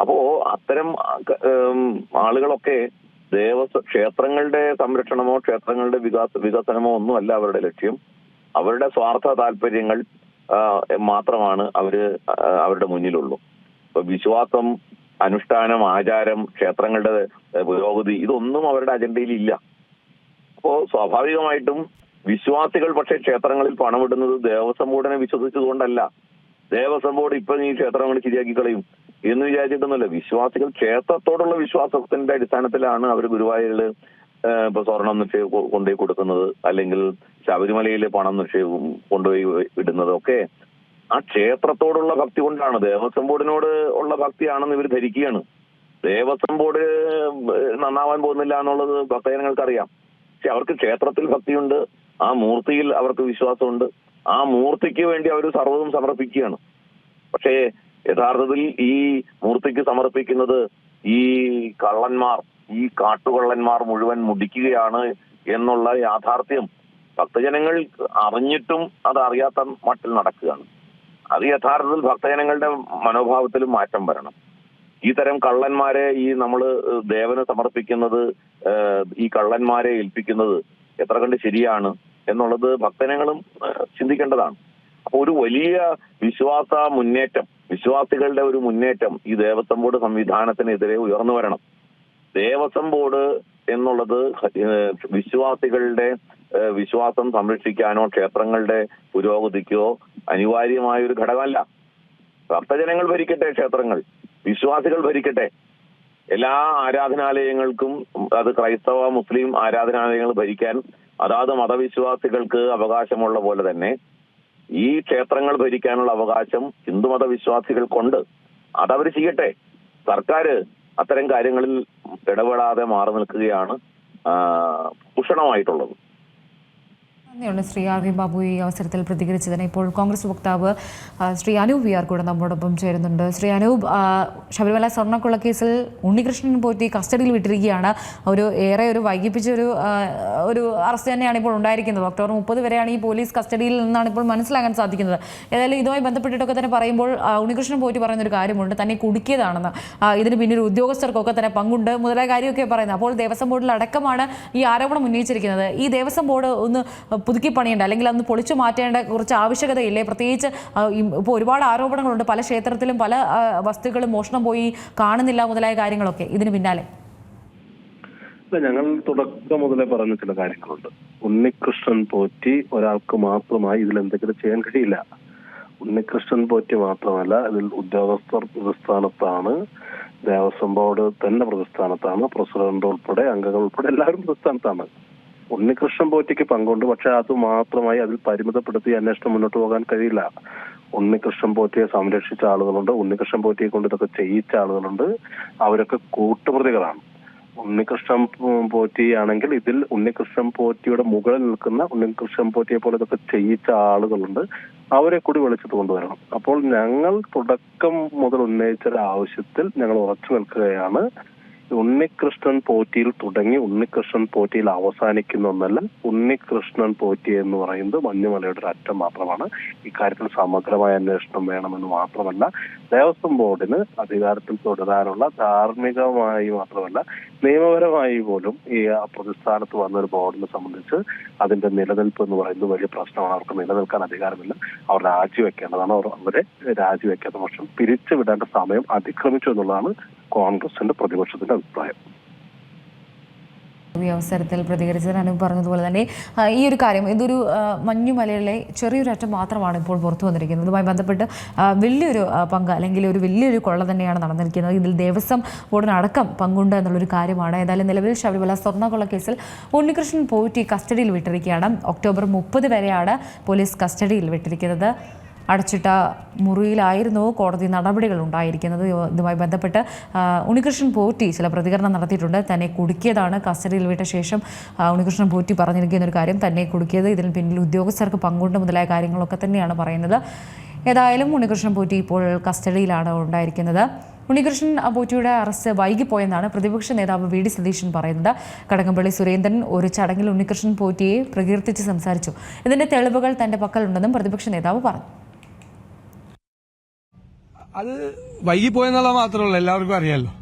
അപ്പോ അത്തരം ആളുകളൊക്കെ ദേവസ്വ ക്ഷേത്രങ്ങളുടെ സംരക്ഷണമോ ക്ഷേത്രങ്ങളുടെ വികാസ വികസനമോ ഒന്നും അല്ല അവരുടെ ലക്ഷ്യം. അവരുടെ സ്വാർത്ഥ താല്പര്യങ്ങൾ മാത്രമാണ് അവർ അവരുടെ മുന്നിലുള്ളൂ. ഇപ്പൊ വിശ്വാസം അനുഷ്ഠാനം ആചാരം ക്ഷേത്രങ്ങളുടെ പുരോഗതി ഇതൊന്നും അവരുടെ അജണ്ടയിൽ ഇല്ല അപ്പോ സ്വാഭാവികമായിട്ടും വിശ്വാസികൾ പക്ഷേ ക്ഷേത്രങ്ങളിൽ പണമിടുന്നത് ദേവസ്വം ബോർഡിനെ വിശ്വസിച്ചതുകൊണ്ടല്ല. ദേവസ്വം ബോർഡ് ഇപ്പൊ ഈ ക്ഷേത്രങ്ങൾ ശരിയാക്കി കളയും എന്ന് വിചാരിച്ചിട്ടൊന്നുമല്ല. വിശ്വാസികൾ ക്ഷേത്രത്തോടുള്ള വിശ്വാസത്തിന്റെ അടിസ്ഥാനത്തിലാണ് അവർ ഗുരുവായൂരിൽ ഏഹ്, ഇപ്പൊ സ്വർണം നിക്ഷേപ കൊണ്ടുപോയി കൊടുക്കുന്നത് അല്ലെങ്കിൽ ശബരിമലയിൽ പണം നിക്ഷേപം കൊണ്ടുപോയി ഇടുന്നത് ഒക്കെ ആ ക്ഷേത്രത്തോടുള്ള ഭക്തി കൊണ്ടാണ്. ദേവസ്വം ബോർഡിനോട് ഉള്ള ഭക്തിയാണെന്ന് ഇവർ ധരിക്കുകയാണ്. ദേവസ്വം ബോർഡ് നന്നാവാൻ പോകുന്നില്ല എന്നുള്ളത് ഭക്തജനങ്ങൾക്ക് അറിയാം പക്ഷെ അവർക്ക് ക്ഷേത്രത്തിൽ ഭക്തിയുണ്ട് ആ മൂർത്തിയിൽ അവർക്ക് വിശ്വാസമുണ്ട്. ആ മൂർത്തിക്ക് വേണ്ടി അവർ സർവതും സമർപ്പിക്കുകയാണ്. പക്ഷേ യഥാർത്ഥത്തിൽ ഈ മൂർത്തിക്ക് സമർപ്പിക്കുന്നത് ഈ കള്ളന്മാർ ഈ കാട്ടുകള്ളന്മാർ മുഴുവൻ മുടിക്കുകയാണ് എന്നുള്ള യാഥാർത്ഥ്യം ഭക്തജനങ്ങൾ അറിഞ്ഞിട്ടും അത് അറിയാത്ത മട്ടിൽ നടക്കുകയാണ്. അത് യഥാർത്ഥത്തിൽ ഭക്തജനങ്ങളുടെ മനോഭാവത്തിലും മാറ്റം വരണം. ഈ തരം കള്ളന്മാരെ ഈ നമ്മൾ ദേവന് സമർപ്പിക്കുന്നത് ഈ കള്ളന്മാരെ ഏൽപ്പിക്കുന്നത് എത്ര കണ്ട് ശരിയാണ് എന്നുള്ളത് ഭക്തനങ്ങളും ചിന്തിക്കേണ്ടതാണ്. അപ്പൊ ഒരു വലിയ വിശ്വാസ മുന്നേറ്റം വിശ്വാസികളുടെ ഒരു മുന്നേറ്റം ഈ ദേവസ്വം ബോർഡ് സംവിധാനത്തിനെതിരെ ഉയർന്നു വരണം. ദേവസ്വം ബോർഡ് എന്നുള്ളത് വിശ്വാസികളുടെ വിശ്വാസം സംരക്ഷിക്കാനോ ക്ഷേത്രങ്ങളുടെ പുരോഗതിക്കോ അനിവാര്യമായ ഒരു ഘടകമല്ല. ഭക്തജനങ്ങൾ ഭരിക്കട്ടെ ക്ഷേത്രങ്ങൾ. വിശ്വാസികൾ ഭരിക്കട്ടെ. എല്ലാ ആരാധനാലയങ്ങൾക്കും അത് ക്രൈസ്തവ മുസ്ലിം ആരാധനാലയങ്ങൾ ഭരിക്കാൻ അതാത് മതവിശ്വാസികൾക്ക് അവകാശമുള്ള പോലെ തന്നെ ഈ ക്ഷേത്രങ്ങൾ ഭരിക്കാനുള്ള അവകാശം ഹിന്ദുമത വിശ്വാസികൾക്കുണ്ട് അതവർ ചെയ്യട്ടെ. സർക്കാർ അത്തരം കാര്യങ്ങളിൽ ഇടപെടാതെ മാറി നിൽക്കുകയാണ് ഭൂഷണമായിട്ടുള്ളത്. നന്ദിയുണ്ട്. ശ്രീ ആർ വി ബാബു ഈ അവസരത്തിൽ പ്രതികരിച്ചതിന്. ഇപ്പോൾ കോൺഗ്രസ് വക്താവ് ശ്രീ അനൂപ് വി ആർ കൂടെ നമ്മോടൊപ്പം ചേരുന്നുണ്ട്. ശ്രീ അനൂപ് ശബരിമല സ്വർണക്കുള്ള കേസിൽ ഉണ്ണികൃഷ്ണൻ പോറ്റി കസ്റ്റഡിയിൽ വിട്ടിരിക്കുകയാണ്. ഒരു ഏറെ ഒരു വൈകിപ്പിച്ച ഒരു ഒരു അറസ്റ്റ് തന്നെയാണ് ഇപ്പോൾ ഉണ്ടായിരിക്കുന്നത്. ഒക്ടോബർ മുപ്പത് വരെയാണ് ഈ പോലീസ് കസ്റ്റഡിയിൽ നിന്നാണ് ഇപ്പോൾ മനസ്സിലാക്കാൻ സാധിക്കുന്നത്. ഏതായാലും ഇതുമായി ബന്ധപ്പെട്ടിട്ടൊക്കെ തന്നെ പറയുമ്പോൾ ഉണ്ണികൃഷ്ണൻ പോറ്റി പറയുന്ന ഒരു കാര്യമുണ്ട്. തന്നെ കുടുക്കിയതാണെന്ന്. ഇതിന് പിന്നിൽ ഉദ്യോഗസ്ഥർക്കൊക്കെ തന്നെ പങ്കുണ്ട്. മുതലായ കാര്യമൊക്കെ പറയുന്നത്. അപ്പോൾ ദേവസ്വം ബോർഡിൽ അടക്കമാണ് ഈ ആരോപണം ഉന്നയിച്ചിരിക്കുന്നത്. ഈ ദേവസ്വം ബോർഡ് ഒന്ന് പുതുക്കി പണിയേണ്ട അല്ലെങ്കിൽ അന്ന് പൊളിച്ചു മാറ്റേണ്ട കുറച്ച് ആവശ്യകതയില്ലേ? പ്രത്യേകിച്ച് ഇപ്പോൾ ഒരുപാട് ആരോപണങ്ങളുണ്ട്. പല ക്ഷേത്രത്തിലും പല വസ്തുക്കളും മോഷണം പോയി കാണുന്നില്ല മുതലായ കാര്യങ്ങളൊക്കെ. ഇതിന് പിന്നാലെ. ഞങ്ങൾ തുടക്കം മുതലേ പറഞ്ഞ ചില കാര്യങ്ങളുണ്ട്. ഉണ്ണികൃഷ്ണൻ പോറ്റി ഒരാൾക്ക് മാത്രമായി ഇതിൽ എന്തെങ്കിലും ചെയ്യാൻ കഴിയില്ല. ഉണ്ണികൃഷ്ണൻ പോറ്റി മാത്രമല്ല ഇതിൽ ഉദ്യോഗസ്ഥർ പ്രതിസ്ഥാനത്താണ് ദേവസ്വം ബോർഡ് തന്നെ പ്രതിസ്ഥാനത്താണ് പ്രസിഡന്റ് ഉൾപ്പെടെ അംഗങ്ങൾ ഉൾപ്പെടെ എല്ലാവരും പ്രതിസ്ഥാനത്താണ്. ഉണ്ണികൃഷ്ണൻ പോറ്റിക്ക് പങ്കുണ്ട്. പക്ഷെ അത് മാത്രമായി അതിൽ പരിമിതപ്പെടുത്തി അന്വേഷണം മുന്നോട്ട് പോകാൻ കഴിയില്ല. ഉണ്ണികൃഷ്ണൻ പോറ്റിയെ സംരക്ഷിച്ച ആളുകളുണ്ട്. ഉണ്ണികൃഷ്ണൻ പോറ്റിയെ കൊണ്ട് ഇതൊക്കെ ചെയ്യിച്ച ആളുകളുണ്ട്. അവരൊക്കെ കൂട്ടുപ്രതികളാണ്. ഉണ്ണികൃഷ്ണൻ പോറ്റിയാണെങ്കിൽ ഇതിൽ ഉണ്ണികൃഷ്ണൻ പോറ്റിയുടെ മുകളിൽ നിൽക്കുന്ന ഉണ്ണികൃഷ്ണൻ പോറ്റിയെ പോലെ ഇതൊക്കെ ചെയ്യിച്ച ആളുകളുണ്ട്. അവരെ കൂടി വിളിച്ചിട്ട് കൊണ്ടുവരണം. അപ്പോൾ ഞങ്ങൾ തുടക്കം മുതൽ ഉന്നയിച്ച ഒരു ആവശ്യത്തിൽ ഞങ്ങൾ ഉറച്ചു നിൽക്കുകയാണ്. ഉണ്ണികൃഷ്ണൻ പോറ്റിയിൽ തുടങ്ങി ഉണ്ണികൃഷ്ണൻ പോറ്റിയിൽ അവസാനിക്കുന്ന ഒന്നല്ല ഉണ്ണികൃഷ്ണൻ പോറ്റി എന്ന് പറയുന്നത് മഞ്ഞുമലയുടെ ഒരു അറ്റം മാത്രമാണ്. ഇക്കാര്യത്തിൽ സമഗ്രമായ അന്വേഷണം വേണമെന്ന് മാത്രമല്ല ദേവസ്വം ബോർഡിന് അധികാരത്തിൽ തുടരാനുള്ള ധാർമ്മികമായി മാത്രമല്ല നിയമപരമായി പോലും ഈ പ്രതിസ്ഥാനത്ത് വന്ന ഒരു ബോർഡിനെ സംബന്ധിച്ച് അതിന്റെ നിലനിൽപ്പ് എന്ന് പറയുന്നത് വലിയ പ്രശ്നമാണ്. അവർക്ക് നിലനിൽക്കാൻ അധികാരമില്ല. അവർ രാജിവെക്കേണ്ടതാണ്. അവർ അവരെ രാജിവെക്കാത്ത പക്ഷം പിരിച്ചുവിടേണ്ട സമയം അതിക്രമിച്ചു എന്നുള്ളതാണ് കോൺഗ്രസിന്റെ പ്രതിപക്ഷത്തിന്റെ അഭിപ്രായം. ഈ അവസരത്തിൽ പ്രതികരിച്ചതിന് പറഞ്ഞതുപോലെ തന്നെ ഈ ഒരു കാര്യം ഇതൊരു മഞ്ഞുമലയിലെ ചെറിയൊരു അറ്റം മാത്രമാണ് ഇപ്പോൾ പുറത്തു വന്നിരിക്കുന്നത്. ഇതുമായി ബന്ധപ്പെട്ട് വലിയൊരു പങ്ക് അല്ലെങ്കിൽ ഒരു വലിയൊരു കൊള്ള തന്നെയാണ് നടന്നിരിക്കുന്നത്. ഇതിൽ ദേവസ്വം ബോർഡിനടക്കം പങ്കുണ്ട് എന്നുള്ളൊരു കാര്യമാണ്. ഏതായാലും നിലവിൽ ശബരിമല സ്വർണക്കൊള്ള കേസിൽ ഉണ്ണികൃഷ്ണൻ പോയിട്ട് കസ്റ്റഡിയിൽ വിട്ടിരിക്കുകയാണ്. ഒക്ടോബർ മുപ്പത് വരെയാണ് പോലീസ് കസ്റ്റഡിയിൽ വിട്ടിരിക്കുന്നത്. അടച്ചിട്ട മുറിയിലായിരുന്നു കോടതി നടപടികൾ ഉണ്ടായിരിക്കുന്നത്? ഇതുമായി ബന്ധപ്പെട്ട് ഉണികൃഷ്ണൻ പോറ്റി ചില പ്രതികരണം നടത്തിയിട്ടുണ്ട്. തന്നെ കുടുക്കിയതാണ് കസ്റ്റഡിയിൽ വിട്ട ശേഷം ഉണികൃഷ്ണൻ പോറ്റി പറഞ്ഞിരിക്കുന്ന ഒരു കാര്യം തന്നെ കുടുക്കിയത്. ഇതിന് പിന്നിൽ ഉദ്യോഗസ്ഥർക്ക് പങ്കുണ്ട് മുതലായ കാര്യങ്ങളൊക്കെ തന്നെയാണ് പറയുന്നത്. ഏതായാലും ഉണ്ണികൃഷ്ണൻ പോറ്റി ഇപ്പോൾ കസ്റ്റഡിയിലാണ് ഉണ്ടായിരിക്കുന്നത്. ഉണ്ണികൃഷ്ണൻ പോറ്റിയുടെ അറസ്റ്റ് വൈകിപ്പോയെന്നാണ് പ്രതിപക്ഷ നേതാവ് വി. ഡി. സതീശൻ പറയുന്നത്. കടകംപള്ളി സുരേന്ദ്രൻ ഒരു ചടങ്ങിൽ ഉണ്ണികൃഷ്ണൻ പോറ്റിയെ പ്രകീർത്തിച്ച് സംസാരിച്ചു. ഇതിന്റെ തെളിവുകൾ തന്റെ പക്കലുണ്ടെന്നും പ്രതിപക്ഷ നേതാവ് പറഞ്ഞു. അത് വൈകിപ്പോയെന്നുള്ളത് മാത്രമല്ല എല്ലാവർക്കും അറിയാമല്ലോ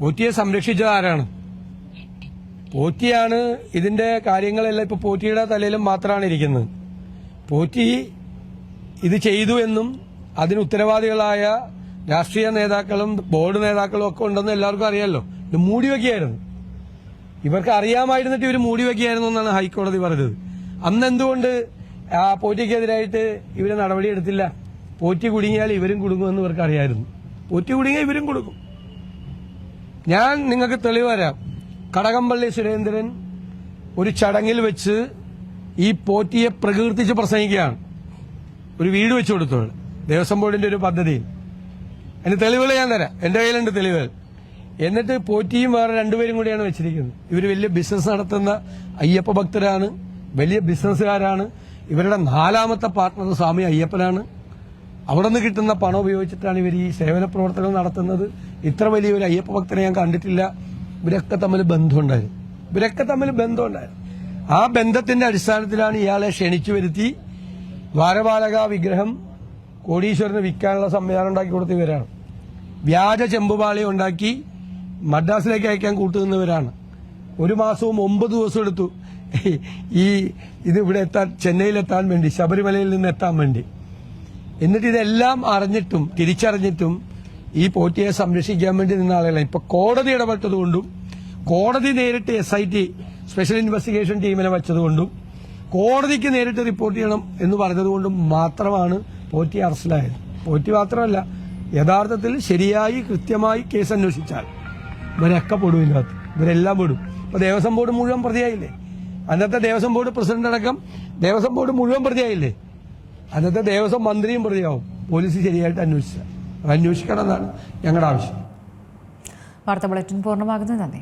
പോറ്റിയെ സംരക്ഷിച്ചത് ആരാണ്? പോറ്റിയാണ് ഇതിന്റെ കാര്യങ്ങളെല്ലാം ഇപ്പൊ പോറ്റിയുടെ തലയിലും മാത്രമാണ് ഇരിക്കുന്നത്. പോറ്റി ഇത് ചെയ്തു എന്നും അതിന് ഉത്തരവാദികളായ രാഷ്ട്രീയ നേതാക്കളും ബോർഡ് നേതാക്കളും ഒക്കെ ഉണ്ടെന്ന് എല്ലാവർക്കും അറിയാമല്ലോ ഇത് മൂടി വെക്കുകയായിരുന്നു. ഇവർക്ക് അറിയാമായിരുന്നിട്ട് ഇവർ മൂടി വെക്കുകയായിരുന്നു എന്നാണ് ഹൈക്കോടതി പറഞ്ഞത്. അന്ന് എന്തുകൊണ്ട് ആ പോറ്റിക്കെതിരായിട്ട് ഇവർ നടപടിയെടുത്തില്ല പോറ്റി കുടുങ്ങിയാൽ ഇവരും കുടുങ്ങുമെന്ന് ഇവർക്ക് അറിയായിരുന്നു. പോറ്റി കുടുങ്ങിയാൽ ഇവരും കൊടുക്കും ഞാൻ നിങ്ങൾക്ക് തെളിവ് തരാം. കടകംപള്ളി സുരേന്ദ്രൻ ഒരു ചടങ്ങിൽ വെച്ച് ഈ പോറ്റിയെ പ്രകീർത്തിച്ച് പ്രസംഗിക്കുകയാണ്. ഒരു വീട് വെച്ചു കൊടുത്തോളു ദേവസ്വം ബോർഡിന്റെ ഒരു പദ്ധതിയിൽ. അതിന് തെളിവുകൾ ഞാൻ തരാം. എന്റെ കയ്യിലുണ്ട് തെളിവുകൾ. എന്നിട്ട് പോറ്റിയും വേറെ രണ്ടുപേരും കൂടിയാണ് വെച്ചിരിക്കുന്നത്. ഇവർ വലിയ ബിസിനസ് നടത്തുന്ന അയ്യപ്പ ഭക്തരാണ് വലിയ ബിസിനസ്സുകാരാണ് ഇവരുടെ നാലാമത്തെ പാർട്ണർ സ്വാമി അയ്യപ്പനാണ്. അവിടെ നിന്ന് കിട്ടുന്ന പണം ഉപയോഗിച്ചിട്ടാണ് ഇവർ ഈ സേവന പ്രവർത്തനം നടത്തുന്നത്. ഇത്ര വലിയ ഒരു അയ്യപ്പ ഭക്തനെ ഞാൻ കണ്ടിട്ടില്ല. ഇവരൊക്കെ തമ്മിൽ ബന്ധമുണ്ടായിരുന്നു. ഇവരൊക്കെ തമ്മിൽ ബന്ധമുണ്ടായിരുന്നു. ആ ബന്ധത്തിന്റെ അടിസ്ഥാനത്തിലാണ് ഇയാളെ ക്ഷണിച്ചു വരുത്തി. ദ്വാരപാലക വിഗ്രഹം കോടീശ്വരന് വിൽക്കാനുള്ള സംവിധാനം ഉണ്ടാക്കി കൊടുത്ത ഇവരാണ്. വ്യാജ ചെമ്പുപാളി ഉണ്ടാക്കി മദ്രാസിലേക്ക് അയക്കാൻ കൂട്ടുനിന്നവരാണ് ഒരു മാസവും ഒമ്പത് ദിവസം എടുത്തു. ഈ ഇത് ഇവിടെ എത്താൻ ചെന്നൈയിലെത്താൻ വേണ്ടി ശബരിമലയിൽ നിന്ന് എത്താൻ വേണ്ടി. എന്നിട്ട് ഇതെല്ലാം അറിഞ്ഞിട്ടും തിരിച്ചറിഞ്ഞിട്ടും ഈ പോറ്റിയെ സംരക്ഷിക്കാൻ വേണ്ടി നിന്ന ആളുകളെ ഇപ്പൊ കോടതി ഇടപെട്ടതുകൊണ്ടും കോടതി നേരിട്ട് S I T special investigation ടീമിനെ വെച്ചതുകൊണ്ടും കോടതിക്ക് നേരിട്ട് റിപ്പോർട്ട് ചെയ്യണം എന്ന് പറഞ്ഞതുകൊണ്ടും മാത്രമാണ് പോറ്റി അറസ്റ്റിലായത്. പോറ്റി മാത്രമല്ല യഥാർത്ഥത്തിൽ ശരിയായി കൃത്യമായി കേസ് അന്വേഷിച്ചാൽ ഇവരൊക്കെ പെടും ഇതിനകത്ത്. ഇവരെല്ലാം പെടും. ഇപ്പൊ ദേവസ്വം ബോർഡ് മുഴുവൻ പ്രതിയായില്ലേ? അന്നത്തെ ദേവസ്വം ബോർഡ് പ്രസിഡന്റ് അടക്കം ദേവസ്വം ബോർഡ് മുഴുവൻ പ്രതിയായില്ലേ? അന്നത്തെ ദേവസ്വം മന്ത്രിയും പ്രതിയാവും. പോലീസ് ശരിയായിട്ട് അന്വേഷിച്ച അന്വേഷിക്കണം എന്നാണ് ഞങ്ങളുടെ ആവശ്യം. വാർത്താ ബുള്ളറ്റിൻ പൂർണമാകുന്നത്. നന്ദി.